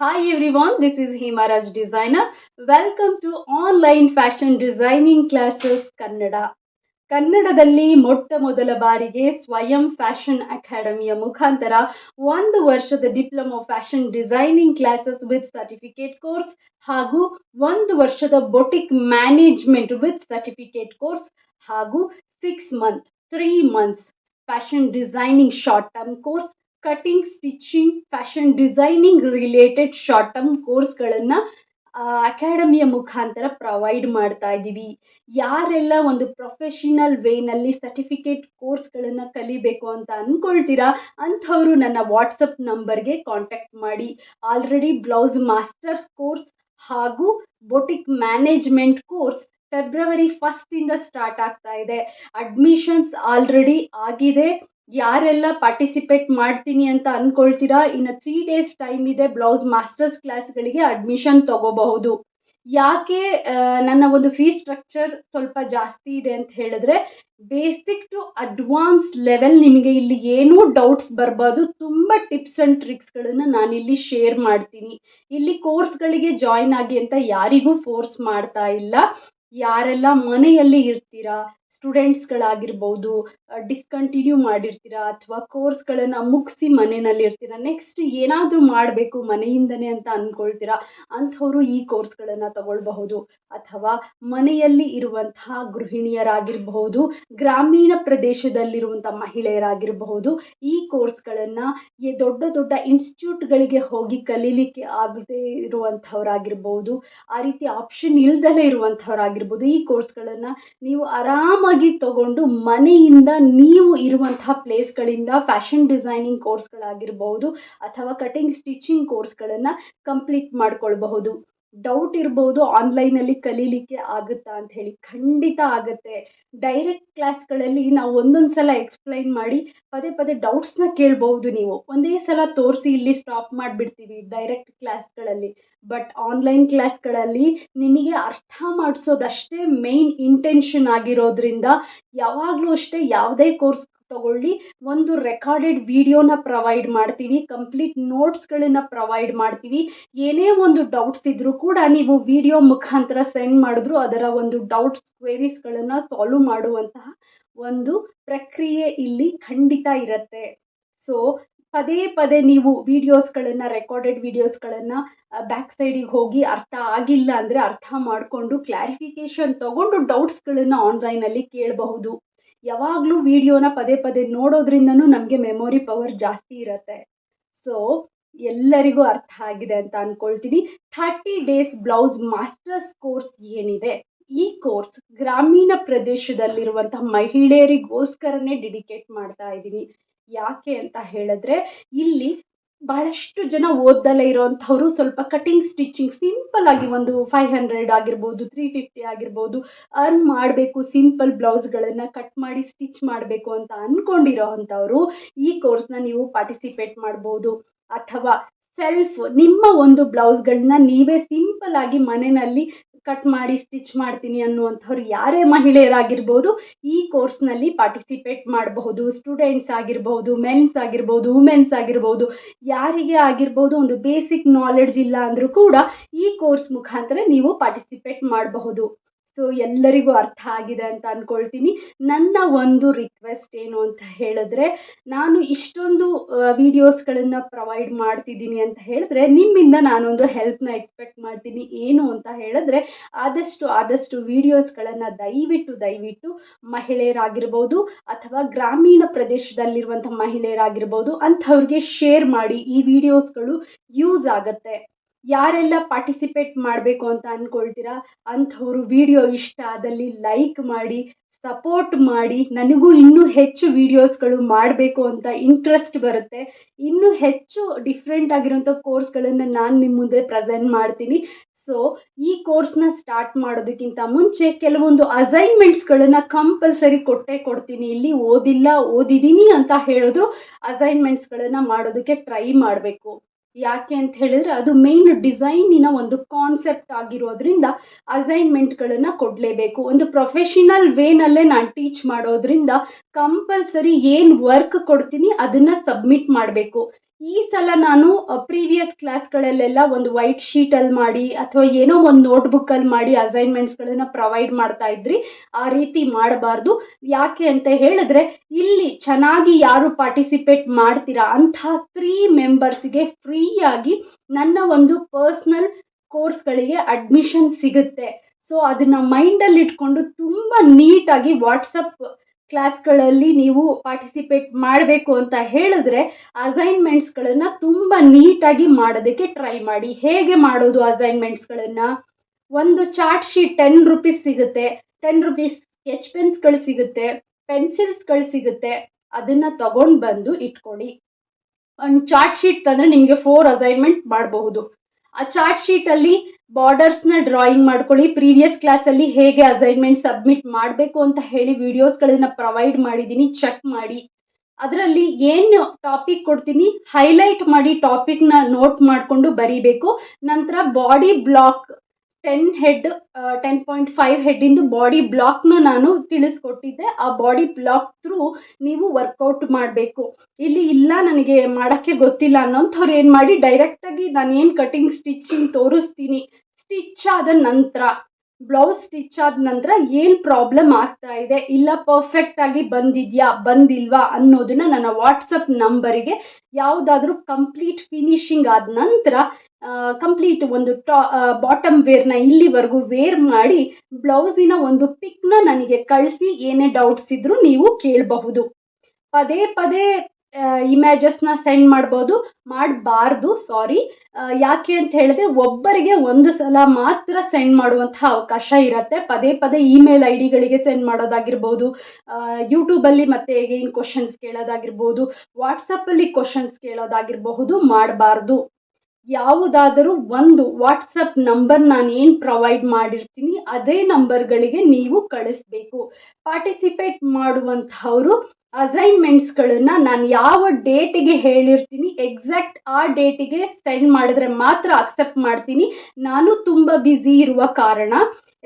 Hi everyone, this is Himaraj Designer. Welcome to online fashion designing classes Kannada ಕನ್ನಡದಲ್ಲಿ ಮೊಟ್ಟ ಮೊದಲ ಬಾರಿಗೆ ಸ್ವಯಂ ಫ್ಯಾಷನ್ ಅಕಾಡೆಮಿಯ ಮುಖಾಂತರ ಒಂದು ವರ್ಷದ diploma fashion designing classes with certificate course ಹಾಗೂ ಒಂದು ವರ್ಷದ boutique management with certificate course ಹಾಗೂ six month three months fashion designing short term course cutting stitching fashion designing related short term ಕೋರ್ಸ್ಗಳನ್ನು ಅಕಾಡೆಮಿಯ ಮುಖಾಂತರ ಪ್ರೊವೈಡ್ ಮಾಡ್ತಾ ಇದ್ದೀವಿ ಯಾರೆಲ್ಲ ಒಂದು ಪ್ರೊಫೆಷನಲ್ ವೇನಲ್ಲಿ ಸರ್ಟಿಫಿಕೇಟ್ ಕೋರ್ಸ್ಗಳನ್ನು ಕಲಿಬೇಕು ಅಂತ ಅಂದ್ಕೊಳ್ತೀರಾ ಅಂಥವರು ನನ್ನ ವಾಟ್ಸಪ್ ನಂಬರ್ಗೆ ಕಾಂಟ್ಯಾಕ್ಟ್ ಮಾಡಿ. ಆಲ್ರೆಡಿ ಬ್ಲೌಸ್ ಮಾಸ್ಟರ್ ಕೋರ್ಸ್ ಹಾಗೂ ಬೊಟಿಕ್ ಮ್ಯಾನೇಜ್ಮೆಂಟ್ ಕೋರ್ಸ್ ಫೆಬ್ರವರಿ ಫಸ್ಟಿಂದ ಸ್ಟಾರ್ಟ್ ಆಗ್ತಾ ಇದೆ. ಅಡ್ಮಿಷನ್ಸ್ ಆಲ್ರೆಡಿ ಆಗಿದೆ. ಯಾರೆಲ್ಲ ಪಾರ್ಟಿಸಿಪೇಟ್ ಮಾಡ್ತೀನಿ ಅಂತ ಅಂದ್ಕೊಳ್ತೀರಾ ಇನ್ನು ತ್ರೀ ಡೇಸ್ ಟೈಮ್ ಇದೆ ಬ್ಲೌಸ್ ಮಾಸ್ಟರ್ಸ್ ಕ್ಲಾಸ್ಗಳಿಗೆ ಅಡ್ಮಿಷನ್ ತಗೋಬಹುದು. ಯಾಕೆ ನನ್ನ ಒಂದು ಫೀಸ್ ಸ್ಟ್ರಕ್ಚರ್ ಸ್ವಲ್ಪ ಜಾಸ್ತಿ ಇದೆ ಅಂತ ಹೇಳಿದ್ರೆ ಬೇಸಿಕ್ ಟು ಅಡ್ವಾನ್ಸ್ ಲೆವೆಲ್ ನಿಮಗೆ ಇಲ್ಲಿ ಏನೂ ಡೌಟ್ಸ್ ಬರ್ಬೋದು ತುಂಬ ಟಿಪ್ಸ್ ಆ್ಯಂಡ್ ಟ್ರಿಕ್ಸ್ಗಳನ್ನು ನಾನಿಲ್ಲಿ ಶೇರ್ ಮಾಡ್ತೀನಿ. ಇಲ್ಲಿ ಕೋರ್ಸ್ಗಳಿಗೆ ಜಾಯ್ನ್ ಆಗಿ ಅಂತ ಯಾರಿಗೂ ಫೋರ್ಸ್ ಮಾಡ್ತಾ ಇಲ್ಲ. ಯಾರೆಲ್ಲ ಮನೆಯಲ್ಲಿ ಇರ್ತೀರಾ? ಸ್ಟೂಡೆಂಟ್ಸ್ಗಳಾಗಿರ್ಬೋದು ಡಿಸ್ಕಂಟಿನ್ಯೂ ಮಾಡಿರ್ತೀರಾ ಅಥವಾ ಕೋರ್ಸ್ಗಳನ್ನು ಮುಗಿಸಿ ಮನೆಯಲ್ಲಿ ಇರ್ತೀರಾ ನೆಕ್ಸ್ಟ್ ಏನಾದರೂ ಮಾಡಬೇಕು ಮನೆಯಿಂದನೇ ಅಂತ ಅಂದ್ಕೊಳ್ತೀರಾ ಅಂಥವರು ಈ ಕೋರ್ಸ್ಗಳನ್ನು ತಗೊಳ್ಬಹುದು. ಅಥವಾ ಮನೆಯಲ್ಲಿ ಇರುವಂತಹ ಗೃಹಿಣಿಯರಾಗಿರಬಹುದು, ಗ್ರಾಮೀಣ ಪ್ರದೇಶದಲ್ಲಿರುವಂಥ ಮಹಿಳೆಯರಾಗಿರಬಹುದು, ಈ ಕೋರ್ಸ್ಗಳನ್ನು ಈ ದೊಡ್ಡ ದೊಡ್ಡ ಇನ್ಸ್ಟಿಟ್ಯೂಟ್ಗಳಿಗೆ ಹೋಗಿ ಕಲೀಲಿಕ್ಕೆ ಆಗದೇ ಇರುವಂಥವರಾಗಿರ್ಬೋದು, ಆ ರೀತಿ ಆಪ್ಷನ್ ಇಲ್ದಲೇ ಇರುವಂಥವರಾಗಿರ್ಬೋದು, ಈ ಕೋರ್ಸ್ಗಳನ್ನು ನೀವು ಆರಾಮಾಗಿ ತಗೊಂಡು ಮನೆಯಿಂದ ನೀವು ಇರುವಂತಹ ಪ್ಲೇಸ್ಗಳಿಂದ ಫ್ಯಾಷನ್ ಡಿಸೈನಿಂಗ್ ಕೋರ್ಸ್ಗಳಾಗಿರ್ಬೋದು ಅಥವಾ ಕಟಿಂಗ್ ಸ್ಟಿಚಿಂಗ್ ಕೋರ್ಸ್ಗಳನ್ನು ಕಂಪ್ಲೀಟ್ ಮಾಡ್ಕೊಳ್ಬಹುದು. ಡೌಟ್ ಇರ್ಬೋದು ಆನ್ಲೈನಲ್ಲಿ ಕಲೀಲಿಕ್ಕೆ ಆಗುತ್ತಾ ಅಂತ ಹೇಳಿ ಖಂಡಿತ ಆಗುತ್ತೆ. ಡೈರೆಕ್ಟ್ ಕ್ಲಾಸ್ಗಳಲ್ಲಿ ನಾವು ಒಂದೊಂದು ಸಲ ಎಕ್ಸ್ಪ್ಲೈನ್ ಮಾಡಿ ಪದೇ ಪದೇ ಡೌಟ್ಸ್ನ ಕೇಳ್ಬೋದು ನೀವು. ಒಂದೇ ಸಲ ತೋರಿಸಿ ಇಲ್ಲಿ ಸ್ಟಾಪ್ ಮಾಡಿಬಿಡ್ತೀವಿ ಡೈರೆಕ್ಟ್ ಕ್ಲಾಸ್ಗಳಲ್ಲಿ. ಬಟ್ ಆನ್ಲೈನ್ ಕ್ಲಾಸ್ಗಳಲ್ಲಿ ನಿಮಗೆ ಅರ್ಥ ಮಾಡಿಸೋದಷ್ಟೇ ಮೇಯ್ನ್ ಇಂಟೆನ್ಷನ್ ಆಗಿರೋದ್ರಿಂದ ಯಾವಾಗಲೂ ಅಷ್ಟೇ ಯಾವುದೇ ಕೋರ್ಸ್ ತಗೊಳ್ಳಿ, ಒಂದು ರೆಕಾರ್ಡೆಡ್ ವಿಡಿಯೋನ ಪ್ರೊವೈಡ್ ಮಾಡ್ತೀವಿ ಕಂಪ್ಲೀಟ್ ನೋಟ್ಸ್ಗಳನ್ನು ಪ್ರೊವೈಡ್ ಮಾಡ್ತೀವಿ. ಏನೇ ಒಂದು ಡೌಟ್ಸ್ ಇದ್ದರೂ ಕೂಡ ನೀವು ವಿಡಿಯೋ ಮುಖಾಂತರ ಸೆಂಡ್ ಮಾಡಿದ್ರು ಅದರ ಒಂದು ಡೌಟ್ಸ್ ಕ್ವೇರೀಸ್ಗಳನ್ನು ಸಾಲ್ವ್ ಮಾಡುವಂತಹ ಒಂದು ಪ್ರಕ್ರಿಯೆ ಇಲ್ಲಿ ಖಂಡಿತ ಇರುತ್ತೆ. ಸೊ ಪದೇ ಪದೇ ನೀವು ವೀಡಿಯೋಸ್ಗಳನ್ನು ರೆಕಾರ್ಡೆಡ್ ವೀಡಿಯೋಸ್ಗಳನ್ನು ಬ್ಯಾಕ್ ಸೈಡಿಗೆ ಹೋಗಿ ಅರ್ಥ ಆಗಿಲ್ಲ ಅಂದರೆ ಅರ್ಥ ಮಾಡಿಕೊಂಡು ಕ್ಲಾರಿಫಿಕೇಷನ್ ತಗೊಂಡು ಡೌಟ್ಸ್ಗಳನ್ನು ಆನ್ಲೈನಲ್ಲಿ ಕೇಳಬಹುದು. ಯಾವಾಗಲೂ ವಿಡಿಯೋನ ಪದೇ ಪದೇ ನೋಡೋದ್ರಿಂದನೂ ನಮಗೆ ಮೆಮೊರಿ ಪವರ್ ಜಾಸ್ತಿ ಇರುತ್ತೆ. ಸೊ ಎಲ್ಲರಿಗೂ ಅರ್ಥ ಆಗಿದೆ ಅಂತ ಅಂದ್ಕೊಳ್ತೀನಿ thirty days blouse masters course ಏನಿದೆ? ಈ ಕೋರ್ಸ್ ಗ್ರಾಮೀಣ ಪ್ರದೇಶದಲ್ಲಿರುವಂತಹ ಮಹಿಳೆಯರಿಗೋಸ್ಕರನೇ ಡೆಡಿಕೇಟ್ ಮಾಡ್ತಾ ಇದ್ದೀನಿ. ಯಾಕೆ ಅಂತ ಹೇಳಿದ್ರೆ ಇಲ್ಲಿ ಬಹಳಷ್ಟು ಜನ ಓದ್ದಲೇ ಇರೋವಂಥವ್ರು ಸ್ವಲ್ಪ ಕಟಿಂಗ್ ಸ್ಟಿಚಿಂಗ್ ಸಿಂಪಲ್ ಆಗಿ ಒಂದು ಫೈವ್ ಹಂಡ್ರೆಡ್ ಆಗಿರ್ಬೋದು ತ್ರೀ ಫಿಫ್ಟಿ ಆಗಿರ್ಬೋದು ಅರ್ನ್ ಮಾಡಬೇಕು ಸಿಂಪಲ್ ಬ್ಲೌಸ್ಗಳನ್ನು ಕಟ್ ಮಾಡಿ ಸ್ಟಿಚ್ ಮಾಡಬೇಕು ಅಂತ ಅಂದ್ಕೊಂಡಿರೋ ಈ ಕೋರ್ಸ್ನ ನೀವು ಪಾರ್ಟಿಸಿಪೇಟ್ ಮಾಡ್ಬೋದು. ಅಥವಾ ಸೆಲ್ಫ್ ನಿಮ್ಮ ಒಂದು ಬ್ಲೌಸ್ಗಳನ್ನ ನೀವೇ ಸಿಂಪಲ್ ಆಗಿ ಮನೆಯಲ್ಲಿ ಕಟ್ ಮಾಡಿ ಸ್ಟಿಚ್ ಮಾಡ್ತೀನಿ ಅನ್ನುವಂಥವ್ರು ಯಾರೇ ಮಹಿಳೆಯರಾಗಿರ್ಬೋದು, ಈ ಕೋರ್ಸ್ನಲ್ಲಿ ಪಾರ್ಟಿಸಿಪೇಟ್ ಮಾಡಬಹುದು. ಸ್ಟೂಡೆಂಟ್ಸ್ ಆಗಿರ್ಬೋದು ಮೆನ್ಸ್ ಆಗಿರ್ಬೋದು ವುಮೆನ್ಸ್ ಆಗಿರ್ಬೋದು, ಯಾರಿಗೆ ಆಗಿರ್ಬೋದು ಒಂದು ಬೇಸಿಕ್ ನಾಲೆಡ್ಜ್ ಇಲ್ಲ ಅಂದರೂ ಕೂಡ ಈ ಕೋರ್ಸ್ ಮುಖಾಂತರ ನೀವು ಪಾರ್ಟಿಸಿಪೇಟ್ ಮಾಡಬಹುದು. ಸೊ ಎಲ್ಲರಿಗೂ ಅರ್ಥ ಆಗಿದೆ ಅಂತ ಅಂದ್ಕೊಳ್ತೀನಿ ನನ್ನ ಒಂದು ರಿಕ್ವೆಸ್ಟ್ ಏನು ಅಂತ ಹೇಳಿದ್ರೆ, ನಾನು ಇಷ್ಟೊಂದು ವೀಡಿಯೋಸ್ಗಳನ್ನು ಪ್ರೊವೈಡ್ ಮಾಡ್ತಿದ್ದೀನಿ ಅಂತ ಹೇಳಿದ್ರೆ, ನಿಮ್ಮಿಂದ ನಾನೊಂದು ಹೆಲ್ಪ್ನ ಎಕ್ಸ್ಪೆಕ್ಟ್ ಮಾಡ್ತೀನಿ. ಏನು ಅಂತ ಹೇಳಿದ್ರೆ, ಆದಷ್ಟು ಆದಷ್ಟು ವೀಡಿಯೋಸ್ಗಳನ್ನು ದಯವಿಟ್ಟು ದಯವಿಟ್ಟು ಮಹಿಳೆಯರಾಗಿರ್ಬೋದು ಅಥವಾ ಗ್ರಾಮೀಣ ಪ್ರದೇಶದಲ್ಲಿರುವಂಥ ಮಹಿಳೆಯರಾಗಿರ್ಬೋದು, ಅಂಥವ್ರಿಗೆ ಶೇರ್ ಮಾಡಿ ಈ ವಿಡಿಯೋಸ್ಗಳು ಯೂಸ್ ಆಗುತ್ತೆ. ಯಾರೆಲ್ಲ ಪಾರ್ಟಿಸಿಪೇಟ್ ಮಾಡಬೇಕು ಅಂತ ಅಂದ್ಕೊಳ್ತೀರಾ ಅಂಥವರು ವಿಡಿಯೋ ಇಷ್ಟ ಆದಲ್ಲಿ ಲೈಕ್ ಮಾಡಿ ಸಪೋರ್ಟ್ ಮಾಡಿ, ನನಗೂ ಇನ್ನೂ ಹೆಚ್ಚು ವೀಡಿಯೋಸ್ಗಳು ಮಾಡಬೇಕು ಅಂತ ಇಂಟ್ರೆಸ್ಟ್ ಬರುತ್ತೆ. ಇನ್ನೂ ಹೆಚ್ಚು ಡಿಫ್ರೆಂಟ್ ಆಗಿರೋಂಥ ಕೋರ್ಸ್ಗಳನ್ನು ನಾನು ನಿಮ್ಮ ಮುಂದೆ ಪ್ರೆಸೆಂಟ್ ಮಾಡ್ತೀನಿ. ಸೊ ಈ ಕೋರ್ಸ್ನ ಸ್ಟಾರ್ಟ್ ಮಾಡೋದಕ್ಕಿಂತ ಮುಂಚೆ ಕೆಲವೊಂದು ಅಸೈನ್ಮೆಂಟ್ಸ್ಗಳನ್ನು ಕಂಪಲ್ಸರಿ ಕೊಟ್ಟೇ ಕೊಡ್ತೀನಿ. ಇಲ್ಲಿ ಓದಿಲ್ಲ, ಓದಿದ್ದೀನಿ ಅಂತ ಹೇಳಿದ್ರು ಅಸೈನ್ಮೆಂಟ್ಸ್ಗಳನ್ನು ಮಾಡೋದಕ್ಕೆ ಟ್ರೈ ಮಾಡಬೇಕು. ಯಾಕೆ ಅಂತ ಹೇಳಿದ್ರೆ ಅದು ಮೇನ್ ಡಿಸೈನಿನ ಒಂದು ಕಾನ್ಸೆಪ್ಟ್ ಆಗಿರೋದ್ರಿಂದ ಅಸೈನ್ಮೆಂಟ್ಗಳನ್ನು ಕೊಡಲೇಬೇಕು. ಒಂದು ಪ್ರೊಫೆಷನಲ್ ವೇನಲ್ಲೇ ನಾನು ಟೀಚ್ ಮಾಡೋದ್ರಿಂದ ಕಂಪಲ್ಸರಿ ಏನು ವರ್ಕ್ ಕೊಡ್ತೀನಿ ಅದನ್ನು ಸಬ್ಮಿಟ್ ಮಾಡಬೇಕು. ಈ ಸಲ ನಾನು ಪ್ರೀವಿಯಸ್ ಕ್ಲಾಸ್ಗಳಲ್ಲೆಲ್ಲ ಒಂದು ವೈಟ್ ಶೀಟಲ್ಲಿ ಮಾಡಿ ಅಥವಾ ಏನೋ ಒಂದು ನೋಟ್ಬುಕ್ಕಲ್ಲಿ ಮಾಡಿ ಅಸೈನ್ಮೆಂಟ್ಸ್ಗಳನ್ನು ಪ್ರೊವೈಡ್ ಮಾಡ್ತಾ ಇದ್ರಿ, ಆ ರೀತಿ ಮಾಡಬಾರ್ದು. ಯಾಕೆ ಅಂತ ಹೇಳಿದ್ರೆ, ಇಲ್ಲಿ ಚೆನ್ನಾಗಿ ಯಾರು ಪಾರ್ಟಿಸಿಪೇಟ್ ಮಾಡ್ತೀರಾ ಅಂತಹ ತ್ರೀ ಮೆಂಬರ್ಸ್ಗೆ ಫ್ರೀಯಾಗಿ ನನ್ನ ಒಂದು ಪರ್ಸ್ನಲ್ ಕೋರ್ಸ್ಗಳಿಗೆ ಅಡ್ಮಿಷನ್ ಸಿಗುತ್ತೆ. ಸೊ ಅದನ್ನು ಮೈಂಡಲ್ಲಿ ಇಟ್ಕೊಂಡು ತುಂಬ ನೀಟಾಗಿ ವಾಟ್ಸಪ್ ಕ್ಲಾಸ್ಗಳಲ್ಲಿ ನೀವು ಪಾರ್ಟಿಸಿಪೇಟ್ ಮಾಡಬೇಕು ಅಂತ ಹೇಳಿದ್ರೆ ಅಸೈನ್ಮೆಂಟ್ಸ್ಗಳನ್ನು ತುಂಬ ನೀಟಾಗಿ ಮಾಡೋದಕ್ಕೆ ಟ್ರೈ ಮಾಡಿ. ಹೇಗೆ ಮಾಡೋದು ಅಸೈನ್ಮೆಂಟ್ಸ್ಗಳನ್ನು ಒಂದು ಚಾರ್ಟ್ ಶೀಟ್ ಟೆನ್ ರುಪೀಸ್ ಸಿಗುತ್ತೆ. ಟೆನ್ ರುಪೀಸ್ ಸ್ಕೆಚ್ ಪೆನ್ಸ್ಗಳು ಸಿಗುತ್ತೆ. ಪೆನ್ಸಿಲ್ಸ್ಗಳು ಸಿಗುತ್ತೆ. ಅದನ್ನು ತಗೊಂಡು ಬಂದು ಇಟ್ಕೊಳ್ಳಿ. ಒಂದು ಚಾರ್ಟ್ ಶೀಟ್ ತಂದರೆ ನಿಮಗೆ ಫೋರ್ ಅಸೈನ್ಮೆಂಟ್ ಮಾಡಬಹುದು. ಆ ಚಾರ್ಟ್ ಶೀಟಲ್ಲಿ ಬಾರ್ಡರ್ಸ್ನ ಡ್ರಾಯಿಂಗ್ ಮಾಡ್ಕೊಳ್ಳಿ. ಪ್ರೀವಿಯಸ್ ಕ್ಲಾಸಲ್ಲಿ ಹೇಗೆ ಅಸೈನ್ಮೆಂಟ್ ಸಬ್ಮಿಟ್ ಮಾಡಬೇಕು ಅಂತ ಹೇಳಿ ವಿಡಿಯೋಸ್ಗಳನ್ನ ಪ್ರೊವೈಡ್ ಮಾಡಿದ್ದೀನಿ ಚೆಕ್ ಮಾಡಿ. ಅದರಲ್ಲಿ ಏನು ಟಾಪಿಕ್ ಕೊಡ್ತೀನಿ? ಹೈಲೈಟ್ ಮಾಡಿ ಟಾಪಿಕ್ನ ನೋಟ್ ಮಾಡಿಕೊಂಡು ಬರೀಬೇಕು. ನಂತರ body block ten head ten point five ಹೆಡ್ಡಿಂದು body ಬ್ಲಾಕ್ನ ನಾನು ತಿಳಿಸ್ಕೊಟ್ಟಿದ್ದೆ. ಆ ಬಾಡಿ ಬ್ಲಾಕ್ ಥ್ರೂ ನೀವು ವರ್ಕೌಟ್ ಮಾಡಬೇಕು. ಇಲ್ಲಿ ಇಲ್ಲ ನನಗೆ ಮಾಡೋಕ್ಕೆ ಗೊತ್ತಿಲ್ಲ ಅನ್ನೋಂಥವ್ರು ಏನು ಮಾಡಿ ಡೈರೆಕ್ಟಾಗಿ ನಾನು ಏನು ಕಟಿಂಗ್ ಸ್ಟಿಚ್ಚಿಂಗ್ ತೋರಿಸ್ತೀನಿ. ಸ್ಟಿಚ್ ಆದ ನಂತರ ಬ್ಲೌಸ್ ಸ್ಟಿಚ್ ಆದ ನಂತರ ಏನು ಪ್ರಾಬ್ಲಮ್ ಆಗ್ತಾ ಇದೆ? ಇಲ್ಲ ಪರ್ಫೆಕ್ಟಾಗಿ ಬಂದಿದೆಯಾ? ಬಂದಿಲ್ವಾ? ಅನ್ನೋದನ್ನ ನನ್ನ ವಾಟ್ಸಪ್ ನಂಬರಿಗೆ ಯಾವುದಾದ್ರೂ ಕಂಪ್ಲೀಟ್ ಫಿನಿಶಿಂಗ್ ಆದ ನಂತರ ಕಂಪ್ಲೀಟ್ ಒಂದು ಟಾ ಬಾಟಮ್ ವೇರ್ನ ಇಲ್ಲಿವರೆಗೂ ವೇರ್ ಮಾಡಿ, ಬ್ಲೌಸಿನ ಒಂದು ಪಿಕ್ನ ನನಗೆ ಕಳಿಸಿ, ಏನೇ ಡೌಟ್ಸ್ ಇದ್ದರೂ ನೀವು ಕೇಳಬಹುದು. ಪದೇ ಪದೇ ಇಮೇಜಸ್ನ ಸೆಂಡ್ ಮಾಡ್ಬೋದು, ಮಾಡಬಾರ್ದು ಸಾರಿ ಯಾಕೆ ಅಂತ ಹೇಳಿದ್ರೆ, ಒಬ್ಬರಿಗೆ ಒಂದು ಸಲ ಮಾತ್ರ ಸೆಂಡ್ ಮಾಡುವಂತಹ ಅವಕಾಶ ಇರುತ್ತೆ. ಪದೇ ಪದೇ ಇಮೇಲ್ ಐ ಡಿಗಳಿಗೆ ಸೆಂಡ್ ಮಾಡೋದಾಗಿರ್ಬೋದು ಯೂಟ್ಯೂಬಲ್ಲಿ ಮತ್ತೆ ಏನು ಕ್ವಶನ್ಸ್ ಕೇಳೋದಾಗಿರ್ಬೋದು ವಾಟ್ಸಪ್ಪಲ್ಲಿ ಕ್ವಶನ್ಸ್ ಕೇಳೋದಾಗಿರಬಹುದು, ಮಾಡಬಾರ್ದು. ಯಾವುದಾದರೂ ಒಂದು ವಾಟ್ಸಪ್ ನಂಬರ್ ನಾನು ಏನು ಪ್ರೊವೈಡ್ ಮಾಡಿರ್ತೀನಿ ಅದೇ ನಂಬರ್ಗಳಿಗೆ ನೀವು ಕಳಿಸ್ಬೇಕು. ಪಾರ್ಟಿಸಿಪೇಟ್ ಮಾಡುವಂಥವರು ಅಸೈನ್ಮೆಂಟ್ಸ್ಗಳನ್ನು ನಾನು ಯಾವ ಡೇಟಿಗೆ ಹೇಳಿರ್ತೀನಿ, ಎಕ್ಸಾಕ್ಟ್ ಆ ಡೇಟಿಗೆ ಸೆಂಡ್ ಮಾಡಿದ್ರೆ ಮಾತ್ರ ಅಕ್ಸೆಪ್ಟ್ ಮಾಡ್ತೀನಿ. ನಾನು ತುಂಬ ಬ್ಯುಸಿ ಇರುವ ಕಾರಣ,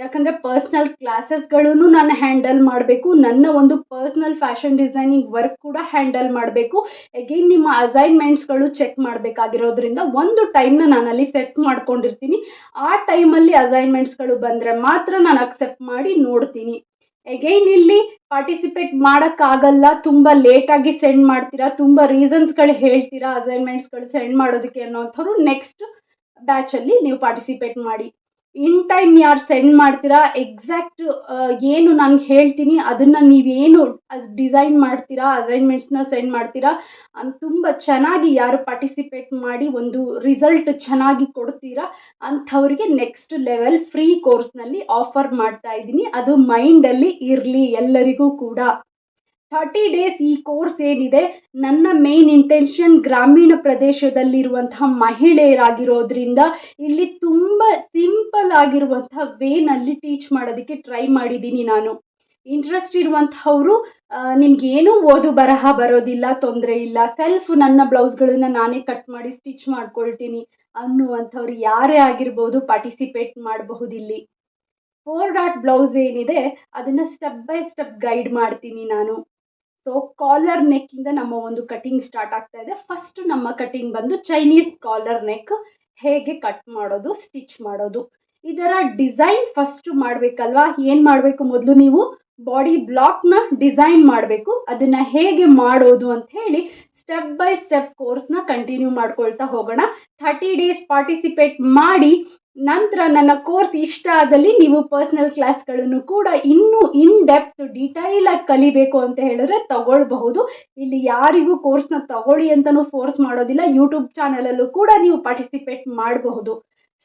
ಯಾಕಂದರೆ ಪರ್ಸ್ನಲ್ ಕ್ಲಾಸಸ್ಗಳನ್ನು ನಾನು ಹ್ಯಾಂಡಲ್ ಮಾಡಬೇಕು, ನನ್ನ ಒಂದು ಪರ್ಸ್ನಲ್ ಫ್ಯಾಷನ್ ಡಿಸೈನಿಂಗ್ ವರ್ಕ್ ಕೂಡ ಹ್ಯಾಂಡಲ್ ಮಾಡಬೇಕು. ಎಗೈನ್ ನಿಮ್ಮ ಅಸೈನ್ಮೆಂಟ್ಸ್ಗಳು ಚೆಕ್ ಮಾಡಬೇಕಾಗಿರೋದ್ರಿಂದ ಒಂದು ಟೈಮ್ನ ನಾನು ಅಲ್ಲಿ ಸೆಟ್ ಮಾಡ್ಕೊಂಡಿರ್ತೀನಿ. ಆ ಟೈಮಲ್ಲಿ ಅಸೈನ್ಮೆಂಟ್ಸ್ಗಳು ಬಂದರೆ ಮಾತ್ರ ನಾನು ಅಕ್ಸೆಪ್ಟ್ ಮಾಡಿ ನೋಡ್ತೀನಿ. ಎಗೈನ್ ಇಲ್ಲಿ ಪಾರ್ಟಿಸಿಪೇಟ್ ಮಾಡೋಕ್ಕಾಗಲ್ಲ, ತುಂಬ ಲೇಟಾಗಿ ಸೆಂಡ್ ಮಾಡ್ತೀರಾ, ತುಂಬ ರೀಸನ್ಸ್ಗಳು ಹೇಳ್ತೀರಾ ಅಸೈನ್ಮೆಂಟ್ಸ್ಗಳು ಸೆಂಡ್ ಮಾಡೋದಕ್ಕೆ ಅನ್ನೋಂಥವ್ರು ನೆಕ್ಸ್ಟ್ ಬ್ಯಾಚಲ್ಲಿ ನೀವು ಪಾರ್ಟಿಸಿಪೇಟ್ ಮಾಡಿ. ಇನ್ ಟೈಮ್ ಯಾರು ಸೆಂಡ್ ಮಾಡ್ತೀರಾ, ಎಕ್ಸಾಕ್ಟ್ ಏನು ನಾನು ಹೇಳ್ತೀನಿ, ಅದನ್ನು ನೀವೇನು ಡಿಸೈನ್ ಮಾಡ್ತೀರಾ ಅಸೈನ್ಮೆಂಟ್ಸ್ನ ಸೆಂಡ್ ಮಾಡ್ತೀರಾ ತುಂಬ ಚೆನ್ನಾಗಿ ಯಾರು ಪಾರ್ಟಿಸಿಪೇಟ್ ಮಾಡಿ ಒಂದು ರಿಸಲ್ಟ್ ಚೆನ್ನಾಗಿ ಕೊಡ್ತೀರಾ, ಅಂಥವ್ರಿಗೆ ನೆಕ್ಸ್ಟ್ ಲೆವೆಲ್ ಫ್ರೀ ಕೋರ್ಸ್ನಲ್ಲಿ ಆಫರ್ ಮಾಡ್ತಾ ಇದ್ದೀನಿ. ಅದು ಮೈಂಡಲ್ಲಿ ಇರಲಿ ಎಲ್ಲರಿಗೂ ಕೂಡ. ಥರ್ಟಿ ಡೇಸ್ ಈ ಕೋರ್ಸ್ ಏನಿದೆ, ನನ್ನ ಮೇನ್ ಇಂಟೆನ್ಷನ್ ಗ್ರಾಮೀಣ ಪ್ರದೇಶದಲ್ಲಿರುವಂತಹ ಮಹಿಳೆಯರಾಗಿರೋದ್ರಿಂದ ಇಲ್ಲಿ ತುಂಬ ಸಿಂಪಲ್ ಆಗಿರುವಂತಹ ವೇನಲ್ಲಿ ಟೀಚ್ ಮಾಡೋದಕ್ಕೆ ಟ್ರೈ ಮಾಡಿದ್ದೀನಿ ನಾನು. ಇಂಟ್ರೆಸ್ಟ್ ಇರುವಂಥವರು ಏನೂ ಓದು ಬರಹ ಬರೋದಿಲ್ಲ, ತೊಂದರೆ ಇಲ್ಲ. ಸೆಲ್ಫ್ ನನ್ನ ಬ್ಲೌಸ್ಗಳನ್ನು ನಾನೇ ಕಟ್ ಮಾಡಿ ಸ್ಟಿಚ್ ಮಾಡ್ಕೊಳ್ತೀನಿ ಅನ್ನುವಂಥವ್ರು ಯಾರೇ ಆಗಿರ್ಬೋದು ಪಾರ್ಟಿಸಿಪೇಟ್ ಮಾಡಬಹುದು ಇಲ್ಲಿ. ಫೋರ್ ಡಾಟ್ ಬ್ಲೌಸ್ ಏನಿದೆ, ಅದನ್ನು ಸ್ಟೆಪ್ ಬೈ ಸ್ಟೆಪ್ ಗೈಡ್ ಮಾಡ್ತೀನಿ ನಾನು. ಸೊ ಕಾಲರ್ ನೆಕ್ಕಿಂದ ನಮ್ಮ ಒಂದು ಕಟಿಂಗ್ ಸ್ಟಾರ್ಟ್ ಆಗ್ತಾ ಇದೆ. ಫಸ್ಟ್ ನಮ್ಮ ಕಟಿಂಗ್ ಬಂದು ಚೈನೀಸ್ ಕಾಲರ್ ನೆಕ್ ಹೇಗೆ ಕಟ್ ಮಾಡೋದು ಸ್ಟಿಚ್ ಮಾಡೋದು. ಇದರ ಡಿಸೈನ್ ಫಸ್ಟ್ ಮಾಡಬೇಕಲ್ವಾ? ಏನು ಮಾಡಬೇಕು ಮೊದಲು ನೀವು? ಬಾಡಿ ಬ್ಲಾಕ್ನ ಡಿಸೈನ್ ಮಾಡಬೇಕು. ಅದನ್ನು ಹೇಗೆ ಮಾಡೋದು ಅಂತ ಹೇಳಿ ಸ್ಟೆಪ್ ಬೈ ಸ್ಟೆಪ್ ಕೋರ್ಸ್ನ ಕಂಟಿನ್ಯೂ ಮಾಡ್ಕೊಳ್ತಾ ಹೋಗೋಣ. ಥರ್ಟಿ ಡೇಸ್ ಪಾರ್ಟಿಸಿಪೇಟ್ ಮಾಡಿ ನಂತರ ನನ್ನ ಕೋರ್ಸ್ ಇಷ್ಟ ಆದಲ್ಲಿ ನೀವು ಪರ್ಸ್ನಲ್ ಕ್ಲಾಸ್ಗಳನ್ನು ಕೂಡ ಇನ್ನೂ ಇನ್ ಡೆಪ್ತ್ ಡೀಟೈಲಾಗಿ ಕಲಿಬೇಕು ಅಂತ ಹೇಳಿದ್ರೆ ತಗೊಳ್ಬಹುದು. ಇಲ್ಲಿ ಯಾರಿಗೂ ಕೋರ್ಸ್ನ ತಗೊಳ್ಳಿ ಅಂತಲೂ ಫೋರ್ಸ್ ಮಾಡೋದಿಲ್ಲ. ಯೂಟ್ಯೂಬ್ ಚಾನಲಲ್ಲೂ ಕೂಡ ನೀವು ಪಾರ್ಟಿಸಿಪೇಟ್ ಮಾಡಬಹುದು.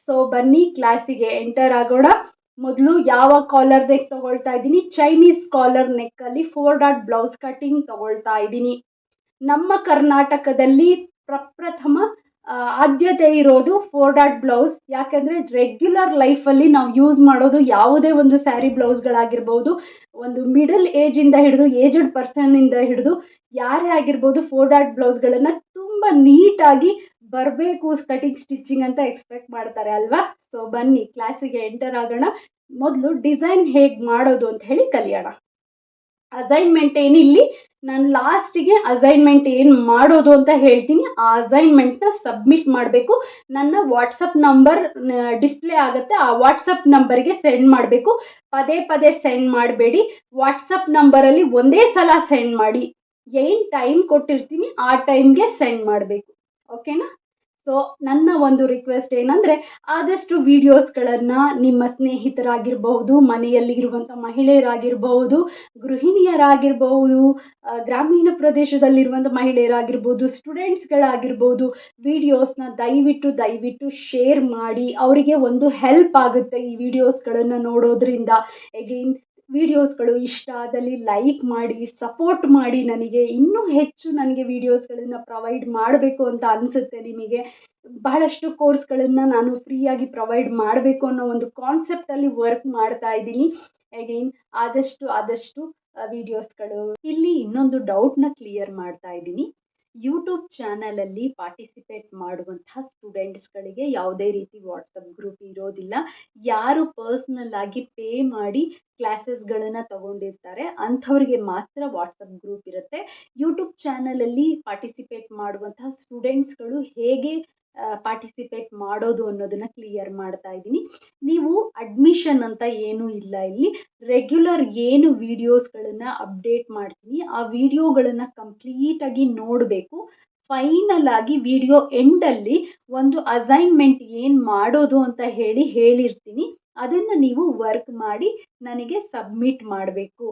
ಸೊ ಬನ್ನಿ ಕ್ಲಾಸಿಗೆ ಎಂಟರ್ ಆಗೋಣ. ಮೊದಲು ಯಾವ ಕಾಲರ್ ನೆಕ್ ತಗೊಳ್ತಾ ಇದ್ದೀನಿ? ಚೈನೀಸ್ ಕಾಲರ್ ನೆಕ್ಕಲ್ಲಿ ಫೋರ್ ಡಾಟ್ ಬ್ಲೌಸ್ ಕಟಿಂಗ್ ತಗೊಳ್ತಾ ಇದ್ದೀನಿ. ನಮ್ಮ ಕರ್ನಾಟಕದಲ್ಲಿ ಪ್ರಪ್ರಥಮ ಆದ್ಯತೆ ಇರೋದು ಫೋರ್ ಡಾಟ್ ಬ್ಲೌಸ್ ಯಾಕೆಂದರೆ ರೆಗ್ಯುಲರ್ ಲೈಫಲ್ಲಿ ನಾವು ಯೂಸ್ ಮಾಡೋದು ಯಾವುದೇ ಒಂದು ಸ್ಯಾರಿ ಬ್ಲೌಸ್ಗಳಾಗಿರ್ಬೋದು ಒಂದು ಮಿಡಲ್ ಏಜಿಂದ ಹಿಡಿದು ಏಜ್ಡ್ ಪರ್ಸನ್ನಿಂದ ಹಿಡಿದು ಯಾರೇ ಆಗಿರ್ಬೋದು ಫೋರ್ ಡಾಟ್ ಬ್ಲೌಸ್ಗಳನ್ನು ತುಂಬ ನೀಟಾಗಿ ಬರಬೇಕು ಕಟಿಂಗ್ ಸ್ಟಿಚಿಂಗ್ ಅಂತ ಎಕ್ಸ್ಪೆಕ್ಟ್ ಮಾಡ್ತಾರೆ ಅಲ್ವಾ? ಸೊ ಬನ್ನಿ ಕ್ಲಾಸಿಗೆ ಎಂಟರ್ ಆಗೋಣ. ಮೊದಲು ಡಿಸೈನ್ ಹೇಗೆ ಮಾಡೋದು ಅಂತ ಹೇಳಿ ಕಲಿಯೋಣ. ಅಸೈನ್ಮೆಂಟ್ ಏನಿಲ್ಲಿ? ನಾನು ಲಾಸ್ಟಿಗೆ ಅಸೈನ್ಮೆಂಟ್ ಏನು ಮಾಡೋದು ಅಂತ ಹೇಳ್ತೀನಿ. ಆ ಅಸೈನ್ಮೆಂಟ್ನ ಸಬ್ಮಿಟ್ ಮಾಡಬೇಕು. ನನ್ನ ವಾಟ್ಸಪ್ ನಂಬರ್ ಡಿಸ್ಪ್ಲೇ ಆಗುತ್ತೆ. ಆ ವಾಟ್ಸಪ್ ನಂಬರ್ಗೆ ಸೆಂಡ್ ಮಾಡಬೇಕು. ಪದೇ ಪದೇ ಸೆಂಡ್ ಮಾಡಬೇಡಿ. ವಾಟ್ಸಪ್ ನಂಬರಲ್ಲಿ ಒಂದೇ ಸಲ ಸೆಂಡ್ ಮಾಡಿ. ಏನು ಟೈಮ್ ಕೊಟ್ಟಿರ್ತೀನಿ, ಆ ಟೈಮ್ಗೆ ಸೆಂಡ್ ಮಾಡಬೇಕು. ಓಕೆನಾ ಸೊ ನನ್ನ ಒಂದು ರಿಕ್ವೆಸ್ಟ್ ಏನಂದರೆ, ಆದಷ್ಟು ವೀಡಿಯೋಸ್ಗಳನ್ನು ನಿಮ್ಮ ಸ್ನೇಹಿತರಾಗಿರ್ಬಹುದು ಮನೆಯಲ್ಲಿ ಇರುವಂಥ ಮಹಿಳೆಯರಾಗಿರ್ಬಹುದು, ಗೃಹಿಣಿಯರಾಗಿರ್ಬಹುದು ಗ್ರಾಮೀಣ ಪ್ರದೇಶದಲ್ಲಿರುವಂಥ ಮಹಿಳೆಯರಾಗಿರ್ಬೋದು ಸ್ಟೂಡೆಂಟ್ಸ್ಗಳಾಗಿರ್ಬೋದು ವೀಡಿಯೋಸ್ನ ದಯವಿಟ್ಟು ದಯವಿಟ್ಟು ಶೇರ್ ಮಾಡಿ, ಅವರಿಗೆ ಒಂದು ಹೆಲ್ಪ್ ಆಗುತ್ತೆ ಈ ವಿಡಿಯೋಸ್ಗಳನ್ನು ನೋಡೋದ್ರಿಂದ. ಎಗೈನ್ ವಿಡಿಯೋಸ್ಗಳು ಇಷ್ಟ ಆದಲ್ಲಿ ಲೈಕ್ ಮಾಡಿ ಸಪೋರ್ಟ್ ಮಾಡಿ ನನಗೆ. ಇನ್ನೂ ಹೆಚ್ಚು ನನಗೆ ವೀಡಿಯೋಸ್ಗಳನ್ನು ಪ್ರೊವೈಡ್ ಮಾಡಬೇಕು ಅಂತ ಅನಿಸುತ್ತೆ ನಿಮಗೆ. ಬಹಳಷ್ಟು ಕೋರ್ಸ್ಗಳನ್ನು ನಾನು ಫ್ರೀಯಾಗಿ ಪ್ರೊವೈಡ್ ಮಾಡಬೇಕು ಅನ್ನೋ ಒಂದು ಕಾನ್ಸೆಪ್ಟಲ್ಲಿ ವರ್ಕ್ ಮಾಡ್ತಾ ಇದ್ದೀನಿ. ಅಗೈನ್ ಆದಷ್ಟು ಆದಷ್ಟು ವೀಡಿಯೋಸ್ಗಳು ಇಲ್ಲಿ ಇನ್ನೊಂದು ಡೌಟ್ನ ಕ್ಲಿಯರ್ ಮಾಡ್ತಾ ಇದ್ದೀನಿ. ಯೂಟ್ಯೂಬ್ ಚಾನಲಲ್ಲಿ ಪಾರ್ಟಿಸಿಪೇಟ್ ಮಾಡುವಂತಹ ಸ್ಟೂಡೆಂಟ್ಸ್ಗಳಿಗೆ ಯಾವುದೇ ರೀತಿ ವಾಟ್ಸಪ್ ಗ್ರೂಪ್ ಇರೋದಿಲ್ಲ. ಯಾರು ಪರ್ಸ್ನಲ್ ಆಗಿ ಪೇ ಮಾಡಿ ಕ್ಲಾಸಸ್ಗಳನ್ನು ತಗೊಂಡಿರ್ತಾರೆ, ಅಂಥವ್ರಿಗೆ ಮಾತ್ರ ವಾಟ್ಸಪ್ ಗ್ರೂಪ್ ಇರುತ್ತೆ. ಯೂಟ್ಯೂಬ್ ಚಾನಲಲ್ಲಿ ಪಾರ್ಟಿಸಿಪೇಟ್ ಮಾಡುವಂತಹ ಸ್ಟೂಡೆಂಟ್ಸ್ಗಳು ಹೇಗೆ ಪಾರ್ಟಿಸಿಪೇಟ್ ಮಾಡೋದು ಅನ್ನೋದನ್ನು ಕ್ಲಿಯರ್ ಮಾಡ್ತಾ ಇದ್ದೀನಿ. ನೀವು ಅಡ್ಮಿಷನ್ ಅಂತ ಏನೂ ಇಲ್ಲ ಇಲ್ಲಿ. ರೆಗ್ಯುಲರ್ ಏನು ವೀಡಿಯೋಸ್ಗಳನ್ನು ಅಪ್ಡೇಟ್ ಮಾಡ್ತೀನಿ. ಆ ವಿಡಿಯೋಗಳನ್ನು ಕಂಪ್ಲೀಟಾಗಿ ನೋಡಬೇಕು. ಫೈನಲ್ ಆಗಿ ವಿಡಿಯೋ ಎಂಡಲ್ಲಿ ಒಂದು ಅಸೈನ್ಮೆಂಟ್ ಏನು ಮಾಡೋದು ಅಂತ ಹೇಳಿ ಹೇಳಿರ್ತೀನಿ. ಅದನ್ನು ನೀವು ವರ್ಕ್ ಮಾಡಿ ನನಗೆ ಸಬ್ಮಿಟ್ ಮಾಡಬೇಕು.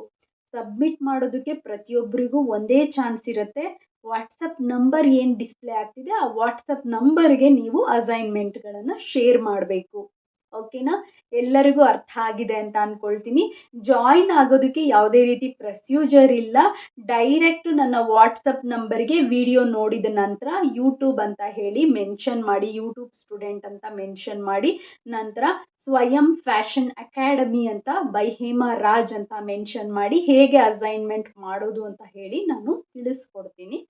ಸಬ್ಮಿಟ್ ಮಾಡೋದಕ್ಕೆ ಪ್ರತಿಯೊಬ್ಬರಿಗೂ ಒಂದೇ ಚಾನ್ಸ್ ಇರುತ್ತೆ. ವಾಟ್ಸಪ್ ನಂಬರ್ ಏನು ಡಿಸ್ಪ್ಲೇ ಆಗ್ತಿದೆ, ಆ ವಾಟ್ಸಪ್ ನಂಬರ್ಗೆ ನೀವು ಅಸೈನ್ಮೆಂಟ್ಗಳನ್ನು ಶೇರ್ ಮಾಡಬೇಕು. ಓಕೆನಾ ಎಲ್ಲರಿಗೂ ಅರ್ಥ ಆಗಿದೆ ಅಂತ ಅಂದ್ಕೊಳ್ತೀನಿ ಜಾಯಿನ್ ಆಗೋದಕ್ಕೆ ಯಾವುದೇ ರೀತಿ ಪ್ರೊಸ್ಯೂಜರ್ ಇಲ್ಲ. ಡೈರೆಕ್ಟ್ ನನ್ನ ವಾಟ್ಸಪ್ ನಂಬರ್ಗೆ ವಿಡಿಯೋ ನೋಡಿದ ನಂತರ ಯೂಟ್ಯೂಬ್ ಅಂತ ಹೇಳಿ ಮೆನ್ಷನ್ ಮಾಡಿ ಯೂಟ್ಯೂಬ್ ಸ್ಟೂಡೆಂಟ್ ಅಂತ ಮೆನ್ಷನ್ ಮಾಡಿ, ನಂತರ ಸ್ವಯಂ ಫ್ಯಾಷನ್ ಅಕಾಡೆಮಿ ಅಂತ, ಬೈ ಹೇಮಾ ರಾಜ್ ಅಂತ ಮೆನ್ಷನ್ ಮಾಡಿ ಹೇಗೆ ಅಸೈನ್ಮೆಂಟ್ ಮಾಡೋದು ಅಂತ ಹೇಳಿ ನಾನು ತಿಳಿಸ್ಕೊಡ್ತೀನಿ.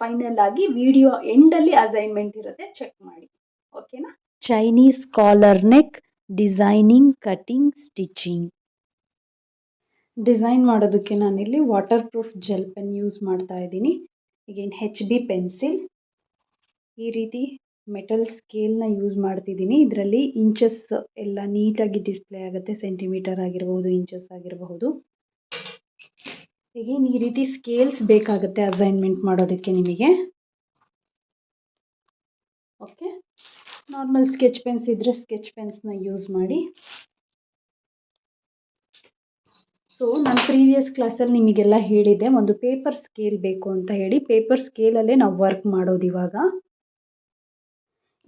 ಫೈನಲ್ ಆಗಿ ವಿಡಿಯೋ ಎಂಡಲ್ಲಿ ಅಸೈನ್ಮೆಂಟ್ ಇರುತ್ತೆ ಚೆಕ್ ಮಾಡಿ. ಓಕೆನಾ Chinese collar neck designing cutting stitching design ಮಾಡೋದಕ್ಕೆ ನಾನಿಲ್ಲಿ waterproof gel pen use ಮಾಡ್ತಾ ಇದ್ದೀನಿ. ಈಗೇನು ಹೆಚ್ ಬಿ ಪೆನ್ಸಿಲ್ ಈ ರೀತಿ ಮೆಟಲ್ ಸ್ಕೇಲ್ನ ಯೂಸ್ ಮಾಡ್ತಿದ್ದೀನಿ. ಇದರಲ್ಲಿ ಇಂಚಸ್ ಎಲ್ಲ ನೀಟಾಗಿ ಡಿಸ್ಪ್ಲೇ ಆಗುತ್ತೆ ಸೆಂಟಿಮೀಟರ್ ಆಗಿರಬಹುದು ಇಂಚಸ್ ಆಗಿರಬಹುದು. ಈಗೇನು ಈ ರೀತಿ ಸ್ಕೇಲ್ಸ್ ಬೇಕಾಗುತ್ತೆ ಅಸೈನ್ಮೆಂಟ್ ಮಾಡೋದಕ್ಕೆ ನಿಮಗೆ? ಓಕೆ ನಾರ್ಮಲ್ ಸ್ಕೆಚ್ ಪೆನ್ಸ್ ಇದ್ದರೆ ಸ್ಕೆಚ್ ಪೆನ್ಸ್ನ ಯೂಸ್ ಮಾಡಿ. ಸೊ ನಾನು ಪ್ರೀವಿಯಸ್ ಕ್ಲಾಸಲ್ಲಿ ನಿಮಗೆಲ್ಲ ಹೇಳಿದ್ದೆ, ಒಂದು ಪೇಪರ್ ಸ್ಕೇಲ್ ಬೇಕು ಅಂತ ಹೇಳಿ. ಪೇಪರ್ ಸ್ಕೇಲಲ್ಲೇ ನಾವು ವರ್ಕ್ ಮಾಡೋದು ಇವಾಗ.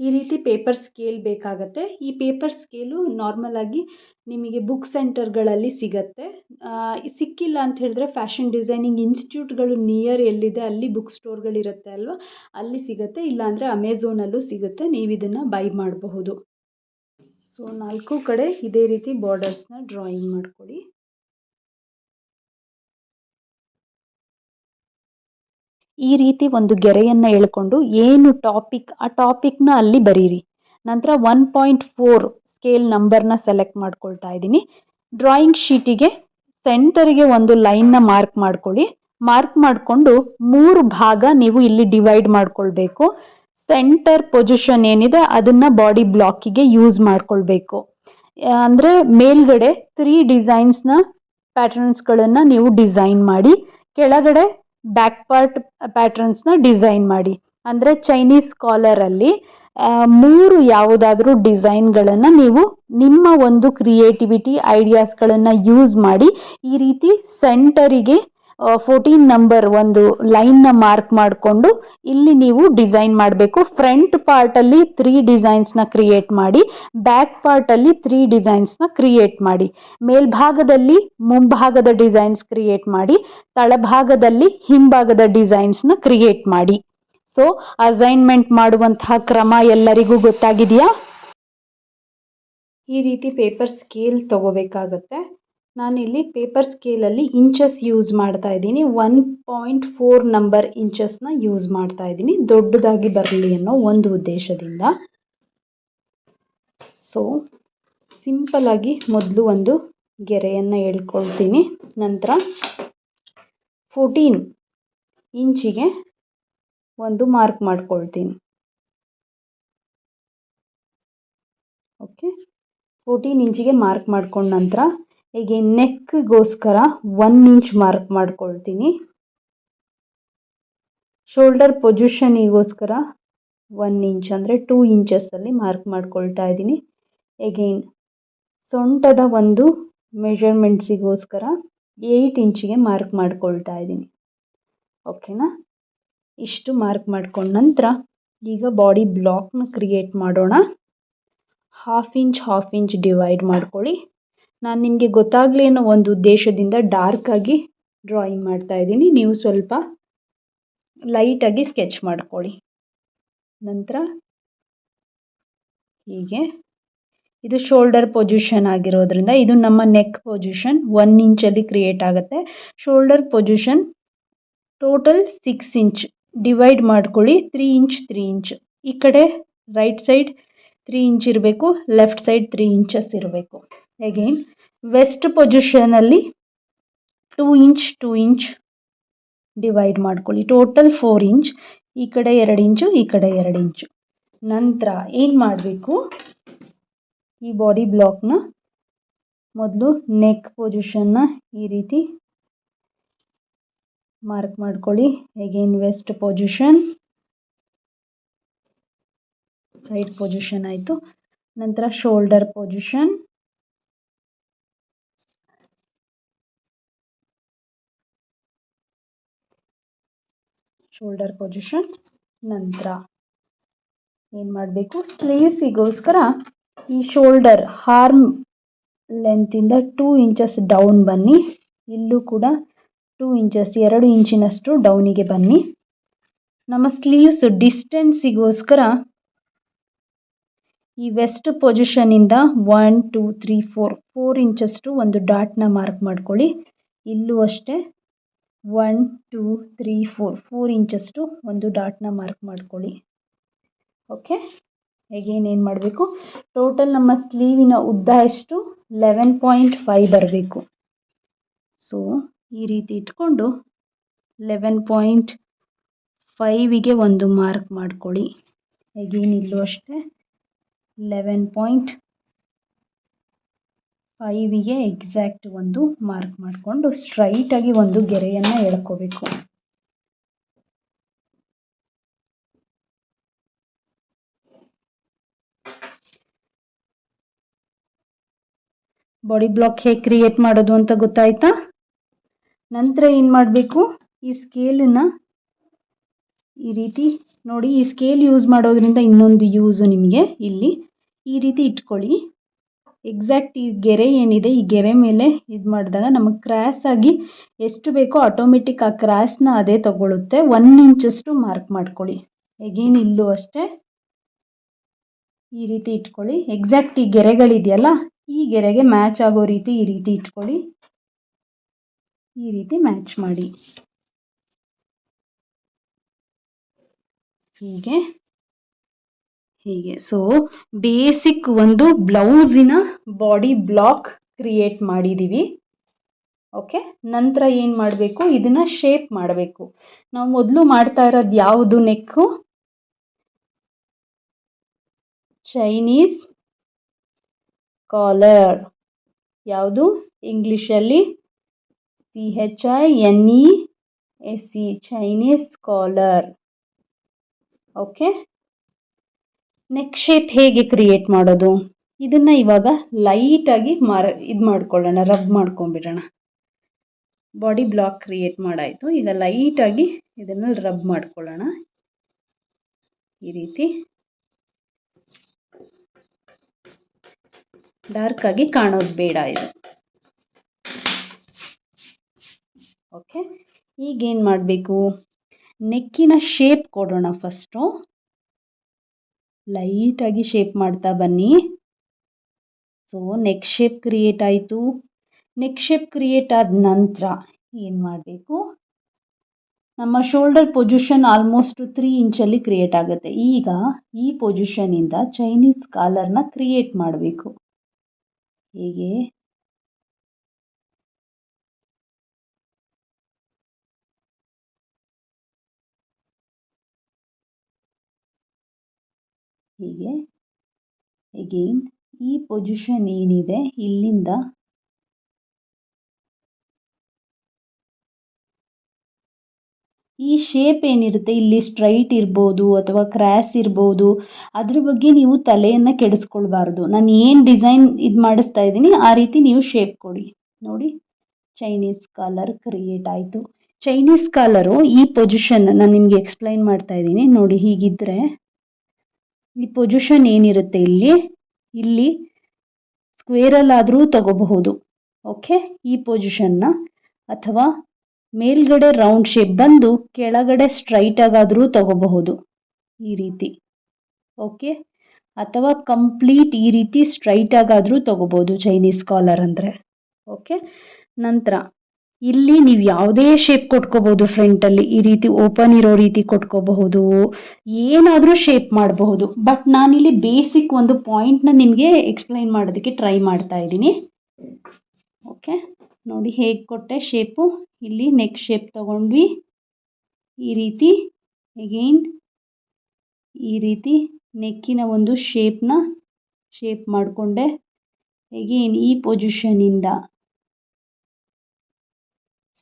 ಈ ರೀತಿ ಪೇಪರ್ ಸ್ಕೇಲ್ ಬೇಕಾಗತ್ತೆ. ಈ ಪೇಪರ್ ಸ್ಕೇಲು ನಾರ್ಮಲ್ ಆಗಿ ನಿಮಗೆ ಬುಕ್ ಸೆಂಟರ್ಗಳಲ್ಲಿ ಸಿಗತ್ತೆ. ಸಿಕ್ಕಿಲ್ಲ ಅಂತ ಹೇಳಿದ್ರೆ ಫ್ಯಾಷನ್ ಡಿಸೈನಿಂಗ್ ಇನ್ಸ್ಟಿಟ್ಯೂಟ್ಗಳು ನಿಯರ್ ಎಲ್ಲಿದೆ ಅಲ್ಲಿ ಬುಕ್ ಸ್ಟೋರ್ಗಳಿರುತ್ತೆ ಅಲ್ವಾ? ಅಲ್ಲಿ ಸಿಗುತ್ತೆ. ಇಲ್ಲಾಂದರೆ ಅಮೆಝೋನಲ್ಲೂ ಸಿಗುತ್ತೆ. ನೀವು ಇದನ್ನು ಬೈ ಮಾಡಬಹುದು. ಸೊ ನಾಲ್ಕು ಕಡೆ ಇದೇ ರೀತಿ ಬಾರ್ಡರ್ಸ್ನ ಡ್ರಾಯಿಂಗ್ ಮಾಡ್ಕೊಳ್ಳಿ ಈ ರೀತಿ ಒಂದು ಗೆರೆಯನ್ನು ಎಳ್ಕೊಂಡು ಏನು ಟಾಪಿಕ್ ಆ ಟಾಪಿಕ್ನ ಅಲ್ಲಿ ಬರೀರಿ. ನಂತರ ಒನ್ ಪಾಯಿಂಟ್ ಫೋರ್ ಸ್ಕೇಲ್ ನಂಬರ್ನ ಸೆಲೆಕ್ಟ್ ಮಾಡ್ಕೊಳ್ತಾ ಇದ್ದೀನಿ. ಡ್ರಾಯಿಂಗ್ ಶೀಟಿಗೆ ಸೆಂಟರ್ಗೆ ಒಂದು ಲೈನ್ನ ಮಾರ್ಕ್ ಮಾಡ್ಕೊಳ್ಳಿ. ಮಾರ್ಕ್ ಮಾಡಿಕೊಂಡು ಮೂರು ಭಾಗ ನೀವು ಇಲ್ಲಿ ಡಿವೈಡ್ ಮಾಡ್ಕೊಳ್ಬೇಕು. ಸೆಂಟರ್ ಪೊಸಿಷನ್ ಏನಿದೆ ಅದನ್ನು ಬಾಡಿ ಬ್ಲಾಕಿಗೆ ಯೂಸ್ ಮಾಡ್ಕೊಳ್ಬೇಕು. ಅಂದರೆ ಮೇಲ್ಗಡೆ ತ್ರೀ ಡಿಸೈನ್ಸ್ನ ಪ್ಯಾಟರ್ನ್ಸ್ಗಳನ್ನು ನೀವು ಡಿಸೈನ್ ಮಾಡಿ. ಕೆಳಗಡೆ ಬ್ಯಾಕ್ ಪಾರ್ಟ್ ಪ್ಯಾಟರ್ನ್ಸ್ನ ಡಿಸೈನ್ ಮಾಡಿ. ಅಂದರೆ ಚೈನೀಸ್ ಕಾಲರಲ್ಲಿ ಮೂರು ಯಾವುದಾದ್ರೂ ಡಿಸೈನ್ಗಳನ್ನು ನೀವು ನಿಮ್ಮ ಒಂದು ಕ್ರಿಯೇಟಿವಿಟಿ ಐಡಿಯಾಸ್ಗಳನ್ನು ಯೂಸ್ ಮಾಡಿ ಈ ರೀತಿ ಸೆಂಟರಿಗೆ ಫೋರ್ಟೀನ್ ನಂಬರ್ ಒಂದು ಲೈನ್ನ ಮಾರ್ಕ್ ಮಾಡಿಕೊಂಡು ಇಲ್ಲಿ ನೀವು ಡಿಸೈನ್ ಮಾಡಬೇಕು. ಫ್ರಂಟ್ ಪಾರ್ಟಲ್ಲಿ ತ್ರೀ ಡಿಸೈನ್ಸ್ನ ಕ್ರಿಯೇಟ್ ಮಾಡಿ ಬ್ಯಾಕ್ ಪಾರ್ಟಲ್ಲಿ ತ್ರೀ ಡಿಸೈನ್ಸ್ನ ಕ್ರಿಯೇಟ್ ಮಾಡಿ. ಮೇಲ್ಭಾಗದಲ್ಲಿ ಮುಂಭಾಗದ ಡಿಸೈನ್ಸ್ ಕ್ರಿಯೇಟ್ ಮಾಡಿ, ತಳಭಾಗದಲ್ಲಿ ಹಿಂಭಾಗದ ಡಿಸೈನ್ಸ್ನ ಕ್ರಿಯೇಟ್ ಮಾಡಿ. ಸೊ ಅಸೈನ್ಮೆಂಟ್ ಮಾಡುವಂತಹ ಕ್ರಮ ಎಲ್ಲರಿಗೂ ಗೊತ್ತಾಗಿದೆಯಾ? ಈ ರೀತಿ ಪೇಪರ್ ಸ್ಕೇಲ್ ತಗೋಬೇಕಾಗತ್ತೆ. ನಾನಿಲ್ಲಿ ಪೇಪರ್ ಸ್ಕೇಲಲ್ಲಿ ಇಂಚಸ್ ಯೂಸ್ ಮಾಡ್ತಾ ಇದ್ದೀನಿ. ಒನ್ ಪಾಯಿಂಟ್ ಫೋರ್ ನಂಬರ್ ಇಂಚಸ್ನ ಯೂಸ್ ಮಾಡ್ತಾ ಇದ್ದೀನಿ. ದೊಡ್ಡದಾಗಿ ಬರಲಿ ಅನ್ನೋ ಒಂದು ಉದ್ದೇಶದಿಂದ. ಸೊ ಸಿಂಪಲಾಗಿ ಮೊದಲು ಒಂದು ಗೆರೆಯನ್ನು ಹೇಳ್ಕೊಳ್ತೀನಿ. ನಂತರ ಫೋರ್ಟೀನ್ ಇಂಚಿಗೆ ಒಂದು ಮಾರ್ಕ್ ಮಾಡ್ಕೊಳ್ತೀನಿ. ಓಕೆ ಫೋರ್ಟೀನ್ ಇಂಚಿಗೆ ಮಾರ್ಕ್ ಮಾಡ್ಕೊಂಡ ನಂತರ ಹೀಗೆ ನೆಕ್ಗೋಸ್ಕರ ಒನ್ ಇಂಚ್ ಮಾರ್ಕ್ ಮಾಡ್ಕೊಳ್ತೀನಿ. ಶೋಲ್ಡರ್ ಪೊಸಿಷನಿಗೋಸ್ಕರ ಒನ್ ಇಂಚ್ ಅಂದರೆ ಟೂ ಇಂಚಸ್ಸಲ್ಲಿ ಮಾರ್ಕ್ ಮಾಡ್ಕೊಳ್ತಾ ಇದ್ದೀನಿ. ಎಗೈನ್ ಸೊಂಟದ ಒಂದು ಮೆಷರ್ಮೆಂಟ್ಸಿಗೋಸ್ಕರ ಏಯ್ಟ್ ಇಂಚಿಗೆ ಮಾರ್ಕ್ ಮಾಡ್ಕೊಳ್ತಾ ಇದ್ದೀನಿ. ಓಕೆನಾ ಇಷ್ಟು ಮಾರ್ಕ್ ಮಾಡ್ಕೊಂಡ ನಂತರ ಈಗ ಬಾಡಿ ಬ್ಲಾಕ್ನ ಕ್ರಿಯೇಟ್ ಮಾಡೋಣ. Half inch half inch divide ಮಾಡ್ಕೊಳ್ಳಿ. ನಾನು ನಿಮಗೆ ಗೊತ್ತಾಗಲಿ ಅನ್ನೋ ಒಂದು ಉದ್ದೇಶದಿಂದ ಡಾರ್ಕಾಗಿ ಡ್ರಾಯಿಂಗ್ ಮಾಡ್ತಾ ಇದ್ದೀನಿ. ನೀವು ಸ್ವಲ್ಪ ಲೈಟಾಗಿ ಸ್ಕೆಚ್ ಮಾಡ್ಕೊಳ್ಳಿ. ನಂತರ ಹೀಗೆ. ಇದು ಶೋಲ್ಡರ್ ಪೊಸಿಷನ್ ಆಗಿರೋದ್ರಿಂದ ಇದು ನಮ್ಮ ನೆಕ್ ಪೊಸಿಷನ್ ಒನ್ ಇಂಚಲ್ಲಿ ಕ್ರಿಯೇಟ್ ಆಗುತ್ತೆ. Shoulder position total six inch divide ಮಾಡ್ಕೊಳ್ಳಿ. ತ್ರೀ ಇಂಚ್ ತ್ರೀ ಇಂಚ್ ಈ ಕಡೆ ರೈಟ್ ಸೈಡ್ ತ್ರೀ ಇಂಚ್ ಇರಬೇಕು ಲೆಫ್ಟ್ ಸೈಡ್ ತ್ರೀ ಇಂಚಸ್ ಇರಬೇಕು. Again waist ಪೊಸಿಷನಲ್ಲಿ two inch two inch divide ಮಾಡ್ಕೊಳ್ಳಿ. ಟೋಟಲ್ ಫೋರ್ ಇಂಚ್ ಈ ಕಡೆ ಎರಡು ಇಂಚು ಈ ಕಡೆ ಎರಡು ಇಂಚು ನಂತರ ಏನು ಮಾಡಬೇಕು? ಈ ಬಾಡಿ ಬ್ಲಾಕ್ನ ಮೊದಲು ನೆಕ್ ಪೊಸಿಷನ್ನ ಈ ರೀತಿ ಮಾರ್ಕ್ ಮಾಡ್ಕೊಳ್ಳಿ. Again waist position side position ಆಯಿತು. ನಂತರ ಶೋಲ್ಡರ್ ಪೊಸಿಷನ್ ಶೋಲ್ಡರ್ ಪೊಸಿಷನ್ ನಂತರ ಏನು ಮಾಡಬೇಕು? ಸ್ಲೀವ್ಸಿಗೋಸ್ಕರ ಈ ಶೋಲ್ಡರ್ ಹಾರ್ಮ್ ಲೆಂತಿಂದ ಟೂ ಇಂಚಸ್ ಡೌನ್ ಬನ್ನಿ. ಇಲ್ಲೂ ಕೂಡ ಟೂ ಇಂಚಸ್ ಎರಡು ಇಂಚಿನಷ್ಟು ಡೌನಿಗೆ ಬನ್ನಿ. ನಮ್ಮ ಸ್ಲೀವ್ಸ್ ಡಿಸ್ಟೆನ್ಸಿಗೋಸ್ಕರ ಈ waist ಪೊಸಿಷನಿಂದ one two three four four ಇಂಚಷ್ಟು ಒಂದು ಡಾಟ್ನ ಮಾರ್ಕ್ ಮಾಡ್ಕೊಳ್ಳಿ. ಇಲ್ಲೂ ಅಷ್ಟೇ one two three four four ಇಂಚಷ್ಟು ಒಂದು ಡಾಟ್ನ ಮಾರ್ಕ್ ಮಾಡ್ಕೊಳ್ಳಿ. ಓಕೆ ಎಗೇನ್ ಏನು ಮಾಡಬೇಕು? ಟೋಟಲ್ ನಮ್ಮ ಸ್ಲೀವಿನ ಉದ್ದ ಎಷ್ಟು? ಲೆವೆನ್ ಪಾಯಿಂಟ್ ಫೈವ್ ಬರಬೇಕು. ಸೊ ಈ ರೀತಿ ಇಟ್ಕೊಂಡು ಲೆವೆನ್ ಪಾಯಿಂಟ್ ಫೈವಿಗೆ ಒಂದು ಮಾರ್ಕ್ ಮಾಡ್ಕೊಳ್ಳಿ. ಎಗೇನ್ ಇಲ್ಲೂ ಅಷ್ಟೇ. ಲೆವೆನ್ ಪಾಯಿಂಟ್ ಫೈವಿಗೆ ಎಕ್ಸಾಕ್ಟ್ ಒಂದು ಮಾರ್ಕ್ ಮಾಡಿಕೊಂಡು ಸ್ಟ್ರೈಟಾಗಿ ಒಂದು ಗೆರೆಯನ್ನು ಎಳ್ಕೋಬೇಕು. ಬಾಡಿ ಬ್ಲಾಕ್ ಹೇಗೆ ಕ್ರಿಯೇಟ್ ಮಾಡೋದು ಅಂತ ಗೊತ್ತಾಯ್ತಾ? ನಂತರ ಏನು ಮಾಡಬೇಕು? ಈ ಸ್ಕೇಲನ್ನು ಈ ರೀತಿ ನೋಡಿ, ಈ ಸ್ಕೇಲ್ ಯೂಸ್ ಮಾಡೋದ್ರಿಂದ ಇನ್ನೊಂದು ಯೂಸು ನಿಮಗೆ ಇಲ್ಲಿ ಈ ರೀತಿ ಇಟ್ಕೊಳ್ಳಿ. ಎಕ್ಸಾಕ್ಟ್ ಈ ಗೆರೆ ಏನಿದೆ, ಈ ಗೆರೆ ಮೇಲೆ ಇದು ಮಾಡಿದಾಗ ನಮಗೆ ಆಗಿ ಎಷ್ಟು ಬೇಕೋ ಆಟೋಮೆಟಿಕ್ ಆ ನ ಅದೇ ತಗೊಳ್ಳುತ್ತೆ ಒನ್ ಇಂಚಷ್ಟು ಮಾರ್ಕ್ ಮಾಡ್ಕೊಳ್ಳಿ. ಎಗೇನ್ ಇಲ್ಲೂ ಅಷ್ಟೇ. ಈ ರೀತಿ ಇಟ್ಕೊಳ್ಳಿ. ಎಕ್ಸಾಕ್ಟ್ ಈ ಗೆರೆಗಳಿದೆಯಲ್ಲ, ಈ ಗೆರೆಗೆ ಮ್ಯಾಚ್ ಆಗೋ ರೀತಿ ಈ ರೀತಿ ಇಟ್ಕೊಳ್ಳಿ. ಈ ರೀತಿ ಮ್ಯಾಚ್ ಮಾಡಿ. ಹೀಗೆ. ಹೀಗೆ. ಸೊ ಬೇಸಿಕ್ ಒಂದು ಬ್ಲೌಸಿನ ಬಾಡಿ ಬ್ಲಾಕ್ ಕ್ರಿಯೇಟ್ ಮಾಡಿದ್ದೀವಿ ಓಕೆ ನಂತರ ಏನು ಮಾಡಬೇಕು? ಇದನ್ನು ಶೇಪ್ ಮಾಡಬೇಕು. ನಾವು ಮೊದಲು ಮಾಡ್ತಾ ಇರೋದು ಯಾವುದು ನೆಕ್ಕು ಚೈನೀಸ್ ಕಾಲರ್ ಯಾವುದು? ಇಂಗ್ಲೀಷಲ್ಲಿ C H I N E S C Chinese collar okay neck shape ಹೇಗೆ ಕ್ರಿಯೇಟ್ ಮಾಡೋದು? ಇದನ್ನು ಇವಾಗ ಲೈಟಾಗಿ ಮಾರ, ಇದು ಮಾಡ್ಕೊಳ್ಳೋಣ ರಬ್ ಮಾಡ್ಕೊಂಬಿಡೋಣ ಬಾಡಿ ಬ್ಲಾಕ್ ಕ್ರಿಯೇಟ್ ಮಾಡಾಯಿತು. ಈಗ ಲೈಟಾಗಿ ಇದನ್ನು ರಬ್ ಮಾಡ್ಕೊಳ್ಳೋಣ. ಈ ರೀತಿ. ಡಾರ್ಕಾಗಿ ಕಾಣೋದು ಬೇಡ ಇದು. ಓಕೆ ಈಗೇನು ಮಾಡಬೇಕು? ನೆಕ್ಕಿನ ಶೇಪ್ ಕೊಡೋಣ ಫಸ್ಟು ಲೈಟಾಗಿ ಶೇಪ್ ಮಾಡ್ತಾ ಬನ್ನಿ. ಸೊ ನೆಕ್ ಶೇಪ್ ಕ್ರಿಯೇಟ್ ಆಯಿತು. ನೆಕ್ ಶೇಪ್ ಕ್ರಿಯೇಟ್ ಆದ ನಂತರ ಏನು ಮಾಡಬೇಕು? ನಮ್ಮ ಶೋಲ್ಡರ್ ಪೊಸಿಷನ್ ಆಲ್ಮೋಸ್ಟ್ ತ್ರೀ ಇಂಚಲ್ಲಿ ಕ್ರಿಯೇಟ್ ಆಗುತ್ತೆ. ಈಗ ಈ ಪೊಸಿಷನಿಂದ ಚೈನೀಸ್ ಕಾಲರ್ನ ಕ್ರಿಯೇಟ್ ಮಾಡಬೇಕು. ಹೇಗೆ? ಹೀಗೆ ಎಗೈನ್ ಈ ಪೊಸಿಷನ್ ಏನಿದೆ ಇಲ್ಲಿಂದ ಈ ಶೇಪ್ ಏನಿರುತ್ತೆ, ಇಲ್ಲಿ ಸ್ಟ್ರೈಟ್ ಇರ್ಬೋದು ಅಥವಾ ಕ್ರ್ಯಾಸ್ ಇರ್ಬೋದು, ಅದ್ರ ಬಗ್ಗೆ ನೀವು ತಲೆಯನ್ನು ಕೆಡಿಸ್ಕೊಳ್ಬಾರ್ದು. ನಾನು ಏನು ಡಿಸೈನ್ ಇದು ಮಾಡಿಸ್ತಾ ಇದ್ದೀನಿ, ಆ ರೀತಿ ನೀವು ಶೇಪ್ ಕೊಡಿ. ನೋಡಿ ಚೈನೀಸ್ ಕಾಲರ್ ಕ್ರಿಯೇಟ್ ಆಯಿತು. ಚೈನೀಸ್ ಕಾಲರು ಈ ಪೊಸಿಷನ್ ನಾನು ನಿಮಗೆ ಎಕ್ಸ್ಪ್ಲೈನ್ ಮಾಡ್ತಾ ಇದ್ದೀನಿ. ನೋಡಿ ಹೀಗಿದ್ದರೆ ಈ ಪೊಸಿಷನ್ ಏನಿರುತ್ತೆ ಇಲ್ಲಿ? ಇಲ್ಲಿ ಸ್ಕ್ವೇರಲ್ಲಾದರೂ ತಗೋಬಹುದು. ಓಕೆ ಈ ಪೊಸಿಷನ್ನ ಅಥವಾ ಮೇಲ್ಗಡೆ ರೌಂಡ್ ಶೇಪ್ ಬಂದು ಕೆಳಗಡೆ ಸ್ಟ್ರೈಟಾಗಾದರೂ ತಗೋಬಹುದು. ಈ ರೀತಿ. ಓಕೆ ಅಥವಾ ಕಂಪ್ಲೀಟ್ ಈ ರೀತಿ ಸ್ಟ್ರೈಟಾಗಾದರೂ ತಗೋಬೋದು ಚೈನೀಸ್ ಕಾಲರ್ ಅಂದರೆ. ಓಕೆ ನಂತರ ಇಲ್ಲಿ ನೀವು ಯಾವುದೇ ಶೇಪ್ ಕೊಟ್ಕೋಬೋದು ಫ್ರಂಟಲ್ಲಿ ಈ ರೀತಿ ಓಪನ್ ಇರೋ ರೀತಿ ಕೊಟ್ಕೋಬಹುದು. ಏನಾದರೂ ಶೇಪ್ ಮಾಡಬಹುದು. ಬಟ್ ನಾನಿಲ್ಲಿ ಬೇಸಿಕ್ ಒಂದು ಪಾಯಿಂಟ್ನ ನಿಮಗೆ ಎಕ್ಸ್ಪ್ಲೈನ್ ಮಾಡೋದಕ್ಕೆ ಟ್ರೈ ಮಾಡ್ತಾ ಇದ್ದೀನಿ. ಓಕೆ ನೋಡಿ ಹೇಗೆ ಕೊಟ್ಟೆ ಶೇಪು ಇಲ್ಲಿ ನೆಕ್ ಶೇಪ್ ತಗೊಂಡ್ವಿ. ಈ ರೀತಿ ಎಗೈನ್ ಈ ರೀತಿ ನೆಕ್ಕಿನ ಒಂದು ಶೇಪ್ನ ಶೇಪ್ ಮಾಡಿಕೊಂಡೆ. ಎಗೇನ್ ಈ ಪೊಸಿಷನಿಂದ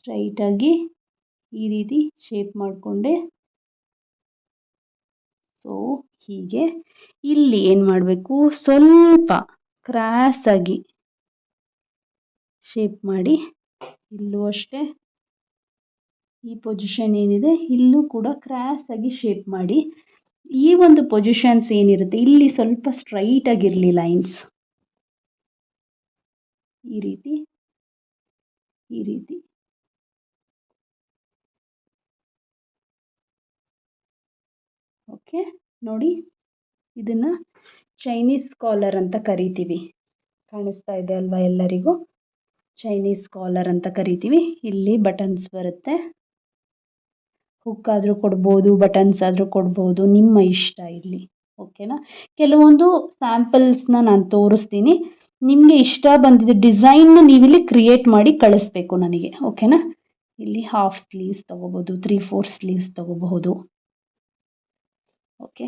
ಸ್ಟ್ರೈಟಾಗಿ ಈ ರೀತಿ ಶೇಪ್ ಮಾಡಿಕೊಂಡೆ. ಸೊ ಹೀಗೆ. ಇಲ್ಲಿ ಏನು ಮಾಡಬೇಕು? ಸ್ವಲ್ಪ ಕ್ರಾಸಾಗಿ ಶೇಪ್ ಮಾಡಿ. ಇಲ್ಲೂ ಅಷ್ಟೇ. ಈ ಪೊಸಿಷನ್ ಏನಿದೆ? ಇಲ್ಲೂ ಕೂಡ ಕ್ರಾಸಾಗಿ ಶೇಪ್ ಮಾಡಿ. ಈ ಒಂದು ಪೊಸಿಷನ್ಸ್ ಏನಿರುತ್ತೆ? ಇಲ್ಲಿ ಸ್ವಲ್ಪ ಸ್ಟ್ರೈಟ್ ಆಗಿರಲಿ ಲೈನ್ಸ್ ಈ ರೀತಿ ಈ ರೀತಿ. ಓಕೆ ನೋಡಿ. ಇದನ್ನು ಚೈನೀಸ್ ಕಾಲರ್ ಅಂತ ಕರಿತೀವಿ. ಕಾಣಿಸ್ತಾ ಇದೆ ಅಲ್ವಾ ಎಲ್ಲರಿಗೂ? ಚೈನೀಸ್ ಕಾಲರ್ ಅಂತ ಕರಿತೀವಿ. ಇಲ್ಲಿ ಬಟನ್ಸ್ ಬರುತ್ತೆ. ಹುಕ್ ಆದರೂ ಕೊಡ್ಬೋದು ಬಟನ್ಸ್ ಆದರೂ ಕೊಡ್ಬೋದು. ನಿಮ್ಮ ಇಷ್ಟ ಇಲ್ಲಿ ಓಕೆನಾ ಕೆಲವೊಂದು ಸ್ಯಾಂಪಲ್ಸ್ನ ನಾನು ತೋರಿಸ್ತೀನಿ. ನಿಮಗೆ ಇಷ್ಟ ಬಂದಿದ್ದ ಡಿಸೈನ್ನ ನೀವಿಲ್ಲಿ ಕ್ರಿಯೇಟ್ ಮಾಡಿ ಕಳಿಸ್ಬೇಕು ನನಗೆ. ಓಕೆನಾ ಇಲ್ಲಿ ಹಾಫ್ ಸ್ಲೀವ್ಸ್ ತೊಗೋಬೋದು ತ್ರೀ ಫೋರ್ ಸ್ಲೀವ್ಸ್ ತೊಗೋಬಹುದು. ಓಕೆ.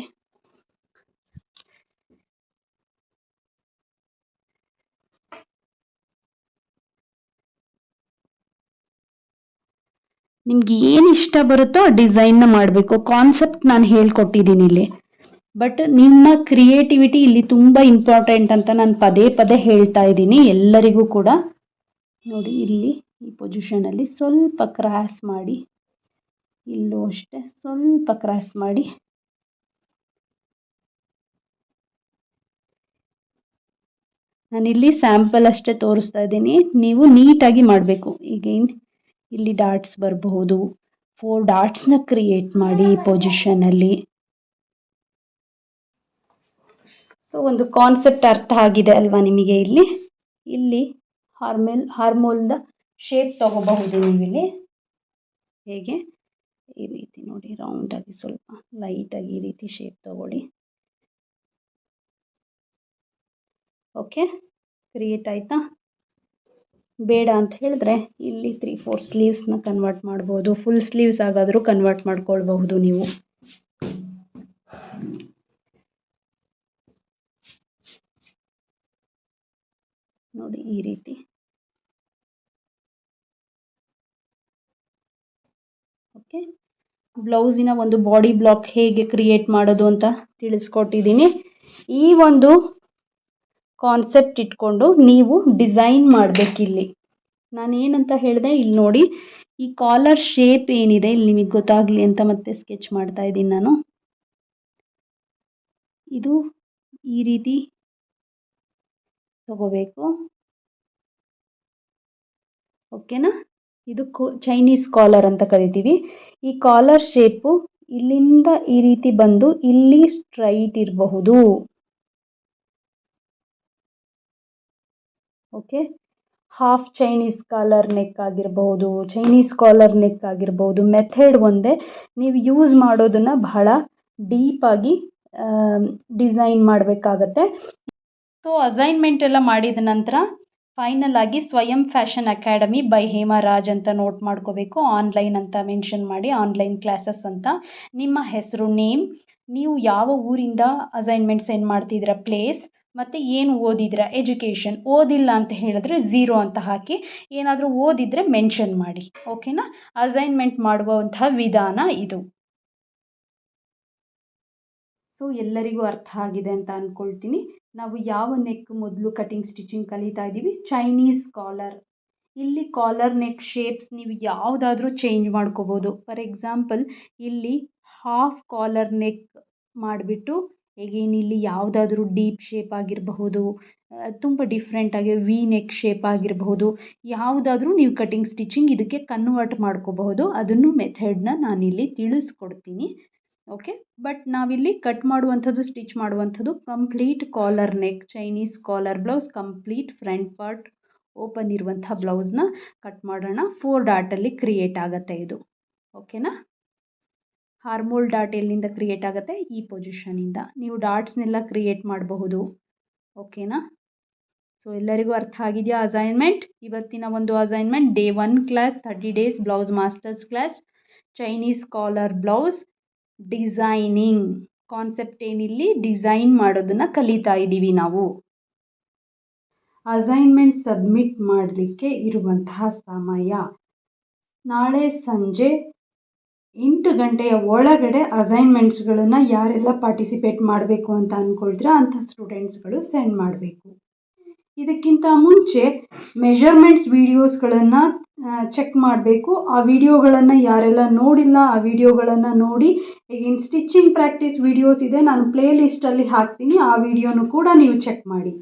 ನಿಮ್ಗೆ ಏನು ಇಷ್ಟ ಬರುತ್ತೋ ಡಿಸೈನ್ನ ಮಾಡಬೇಕು. ಕಾನ್ಸೆಪ್ಟ್ ನಾನು ಹೇಳ್ಕೊಟ್ಟಿದ್ದೀನಿ ಇಲ್ಲಿ. ಬಟ್ ನಿಮ್ಮ ಕ್ರಿಯೇಟಿವಿಟಿ ಇಲ್ಲಿ ತುಂಬ ಇಂಪಾರ್ಟೆಂಟ್ ಅಂತ ನಾನು ಪದೇ ಪದೇ ಹೇಳ್ತಾ ಇದ್ದೀನಿ. ಎಲ್ಲರಿಗೂ ಕೂಡ. ನೋಡಿ ಇಲ್ಲಿ ಈ ಪೊಸಿಷನಲ್ಲಿ ಸ್ವಲ್ಪ ಕ್ರಾಸ್ ಮಾಡಿ. ಇಲ್ಲೂ ಅಷ್ಟೇ ಸ್ವಲ್ಪ ಕ್ರಾಸ್ ಮಾಡಿ. ನಾನಿಲ್ಲಿ ಸ್ಯಾಂಪಲ್ ಅಷ್ಟೇ ತೋರಿಸ್ತಾ ಇದ್ದೀನಿ. ನೀವು ನೀಟಾಗಿ ಮಾಡಬೇಕು. ಈಗೇನು ಇಲ್ಲಿ ಡಾಟ್ಸ್ ಬರಬಹುದು. ಫೋರ್ ಡಾಟ್ಸ್ನ ಕ್ರಿಯೇಟ್ ಮಾಡಿ ಪೊಸಿಷನಲ್ಲಿ ಸೊ ಒಂದು ಕಾನ್ಸೆಪ್ಟ್ ಅರ್ಥ ಆಗಿದೆ ಅಲ್ವಾ ನಿಮಗೆ ಇಲ್ಲಿ? ಇಲ್ಲಿ ಹಾರ್ಮೋಲ್ ಹಾರ್ಮೋಲ್ದ ಶೇಪ್ ತಗೋಬಹುದು ನೀವಿಲ್ಲಿ. ಹೇಗೆ? ಈ ರೀತಿ ನೋಡಿ ರೌಂಡಾಗಿ ಸ್ವಲ್ಪ ಲೈಟಾಗಿ ಈ ರೀತಿ ಶೇಪ್ ತಗೊಳ್ಳಿ. ಓಕೆ ಕ್ರಿಯೇಟ್ ಆಯಿತಾ? ಬೇಡ ಅಂತ ಹೇಳಿದ್ರೆ ಇಲ್ಲಿ ತ್ರೀ ಫೋರ್ ಸ್ಲೀವ್ಸ್ನ ಕನ್ವರ್ಟ್ ಮಾಡ್ಬೋದು. ಫುಲ್ ಸ್ಲೀವ್ಸ್ ಆಗಾದರೂ ಕನ್ವರ್ಟ್ ಮಾಡ್ಕೊಳ್ಬಹುದು ನೀವು. ನೋಡಿ ಈ ರೀತಿ. ಓಕೆ ಬ್ಲೌಸಿನ ಒಂದು ಬಾಡಿ ಬ್ಲಾಕ್ ಹೇಗೆ ಕ್ರಿಯೇಟ್ ಮಾಡೋದು ಅಂತ ತಿಳಿಸ್ಕೊಟ್ಟಿದ್ದೀನಿ. ಈ ಒಂದು ಕಾನ್ಸೆಪ್ಟ್ ಇಟ್ಕೊಂಡು ನೀವು ಡಿಸೈನ್ ಮಾಡಬೇಕಿಲ್ಲಿ. ನಾನು ಏನಂತ ಹೇಳಿದೆ ಇಲ್ಲಿ ನೋಡಿ, ಈ ಕಾಲರ್ ಶೇಪ್ ಏನಿದೆ ಇಲ್ಲಿ ನಿಮಗೆ ಗೊತ್ತಾಗಲಿ ಅಂತ ಮತ್ತೆ ಸ್ಕೆಚ್ ಮಾಡ್ತಾ ಇದ್ದೀನಿ ನಾನು. ಇದು ಈ ರೀತಿ ತಗೋಬೇಕು. ಓಕೆನಾ? ಇದು ಚೈನೀಸ್ ಕಾಲರ್ ಅಂತ ಕರಿತೀವಿ. ಈ ಕಾಲರ್ ಶೇಪು ಇಲ್ಲಿಂದ ಈ ರೀತಿ ಬಂದು ಇಲ್ಲಿ ಸ್ಟ್ರೈಟ್ ಇರಬಹುದು. Okay half Chinese collar neck ಆಗಿರಬಹುದು ಚೈನೀಸ್ ಕಾಲರ್ ನೆಕ್ ಆಗಿರಬಹುದು ಮೆಥಡ್ ಒಂದೇ. ನೀವು ಯೂಸ್ ಮಾಡೋದನ್ನು ಬಹಳ ಡೀಪಾಗಿ ಡಿಸೈನ್ ಮಾಡಬೇಕಾಗತ್ತೆ. ಸೊ ಅಸೈನ್ಮೆಂಟ್ ಎಲ್ಲ ಮಾಡಿದ ನಂತರ ಫೈನಲ್ ಆಗಿ ಸ್ವಯಂ ಫ್ಯಾಷನ್ ಅಕಾಡೆಮಿ ಬೈ ಹೇಮರಾಜ್ ಅಂತ ನೋಟ್ ಮಾಡ್ಕೋಬೇಕು. ಆನ್ಲೈನ್ ಅಂತ ಮೆನ್ಷನ್ ಮಾಡಿ ಆನ್ಲೈನ್ ಕ್ಲಾಸಸ್ ಅಂತ. ನಿಮ್ಮ ಹೆಸರು ನೇಮ್ ನೀವು ಯಾವ ಊರಿಂದ ಅಸೈನ್ಮೆಂಟ್ ಸೆಂಡ್ ಮಾಡ್ತಿದ್ದೀರ ಪ್ಲೇಸ್ ಮತ್ತು ಏನು ಓದಿದ್ದೀರಾ ಎಜುಕೇಷನ್ ಓದಿಲ್ಲ ಅಂತ ಹೇಳಿದ್ರೆ ಝೀರೋ ಅಂತ ಹಾಕಿ ಏನಾದರೂ ಓದಿದರೆ ಮೆನ್ಷನ್ ಮಾಡಿ, ಓಕೆನಾ? ಅಸೈನ್ಮೆಂಟ್ ಮಾಡುವಂತಹ ವಿಧಾನ ಇದು. ಸೊ, ಎಲ್ಲರಿಗೂ ಅರ್ಥ ಆಗಿದೆ ಅಂತ ಅಂದ್ಕೊಳ್ತೀನಿ ನಾವು ಯಾವ ನೆಕ್ ಮೊದಲು ಕಟಿಂಗ್ ಸ್ಟಿಚಿಂಗ್ ಕಲಿತಾ ಇದ್ದೀವಿ? Chinese collar. ಇಲ್ಲಿ ಕಾಲರ್ ನೆಕ್ ಶೇಪ್ಸ್ ನೀವು ಯಾವುದಾದ್ರೂ ಚೇಂಜ್ ಮಾಡ್ಕೋಬೋದು. ಫಾರ್ ಎಕ್ಸಾಂಪಲ್, ಇಲ್ಲಿ ಹಾಫ್ ಕಾಲರ್ ನೆಕ್ ಮಾಡಿಬಿಟ್ಟು ಎಗೇನ್ ಇಲ್ಲಿ ಯಾವುದಾದ್ರೂ ಡೀಪ್ ಶೇಪ್ ಆಗಿರಬಹುದು ತುಂಬ ಡಿಫ್ರೆಂಟಾಗಿ ವಿ ನೆಕ್ ಶೇಪ್ ಆಗಿರಬಹುದು, ಯಾವುದಾದ್ರೂ ನೀವು ಕಟಿಂಗ್ ಸ್ಟಿಚಿಂಗ್ ಇದಕ್ಕೆ ಕನ್ವರ್ಟ್ ಮಾಡ್ಕೋಬಹುದು. ಅದನ್ನು ನಾನು ನಾನಿಲ್ಲಿ ತಿಳಿಸ್ಕೊಡ್ತೀನಿ. ಓಕೆ ಬಟ್ ನಾವಿಲ್ಲಿ ಕಟ್ ಮಾಡುವಂಥದ್ದು ಸ್ಟಿಚ್ ಮಾಡುವಂಥದ್ದು complete collar neck Chinese collar blouse complete front part open ಇರುವಂಥ ಬ್ಲೌಸ್ನ ಕಟ್ ಮಾಡೋಣ. ಫೋರ್ ಡಾಟಲ್ಲಿ ಕ್ರಿಯೇಟ್ ಆಗುತ್ತೆ ಇದು. ಓಕೆನಾ ಹಾರ್ಮೋಲ್ ಡಾಟ್ ಎಲ್ಲಿಂದ ಕ್ರಿಯೇಟ್ ಆಗುತ್ತೆ ಈ ಪೊಸಿಷನಿಂದ ನೀವು ಡಾಟ್ಸ್ನೆಲ್ಲ ಕ್ರಿಯೇಟ್ ಮಾಡಬಹುದು. ಓಕೆನಾ ಸೊ ಎಲ್ಲರಿಗೂ ಅರ್ಥ ಆಗಿದೆಯಾ ಅಸೈನ್ಮೆಂಟ್ ಇವತ್ತಿನ ಒಂದು assignment day one class thirty days blouse masters class Chinese collar blouse designing concept ಏನಿಲ್ಲಿ? Design ಮಾಡೋದನ್ನು ಕಲಿತಾ ಇದ್ದೀವಿ ನಾವು. ಅಸೈನ್ಮೆಂಟ್ ಸಬ್ಮಿಟ್ ಮಾಡಲಿಕ್ಕೆ ಇರುವಂತಹ ಸಮಯ. ನಾಳೆ ಸಂಜೆ ಎಂಟು ಗಂಟೆಯ ಒಳಗಡೆ ಅಸೈನ್ಮೆಂಟ್ಸ್ಗಳನ್ನು ಯಾರೆಲ್ಲ ಪಾರ್ಟಿಸಿಪೇಟ್ ಮಾಡಬೇಕು ಅಂತ ಅಂದ್ಕೊಳ್ತೀರೋ ಅಂಥ ಸ್ಟೂಡೆಂಟ್ಸ್ಗಳು ಸೆಂಡ್ ಮಾಡಬೇಕು. ಇದಕ್ಕಿಂತ ಮುಂಚೆ ಮೆಷರ್ಮೆಂಟ್ಸ್ ವೀಡಿಯೋಸ್ಗಳನ್ನು ಚೆಕ್ ಮಾಡಬೇಕು. ಆ ವಿಡಿಯೋಗಳನ್ನು ಯಾರೆಲ್ಲ ನೋಡಿಲ್ಲ, ಆ ವಿಡಿಯೋಗಳನ್ನು ನೋಡಿ ಈಗಿನ ಸ್ಟಿಚಿಂಗ್ ಪ್ರಾಕ್ಟೀಸ್ ವಿಡಿಯೋಸ್ ಇದೆ. ನಾನು ಪ್ಲೇ ಲಿಸ್ಟಲ್ಲಿ ಹಾಕ್ತೀನಿ. ಆ ವಿಡಿಯೋನು ಕೂಡ ನೀವು ಚೆಕ್ ಮಾಡಿ.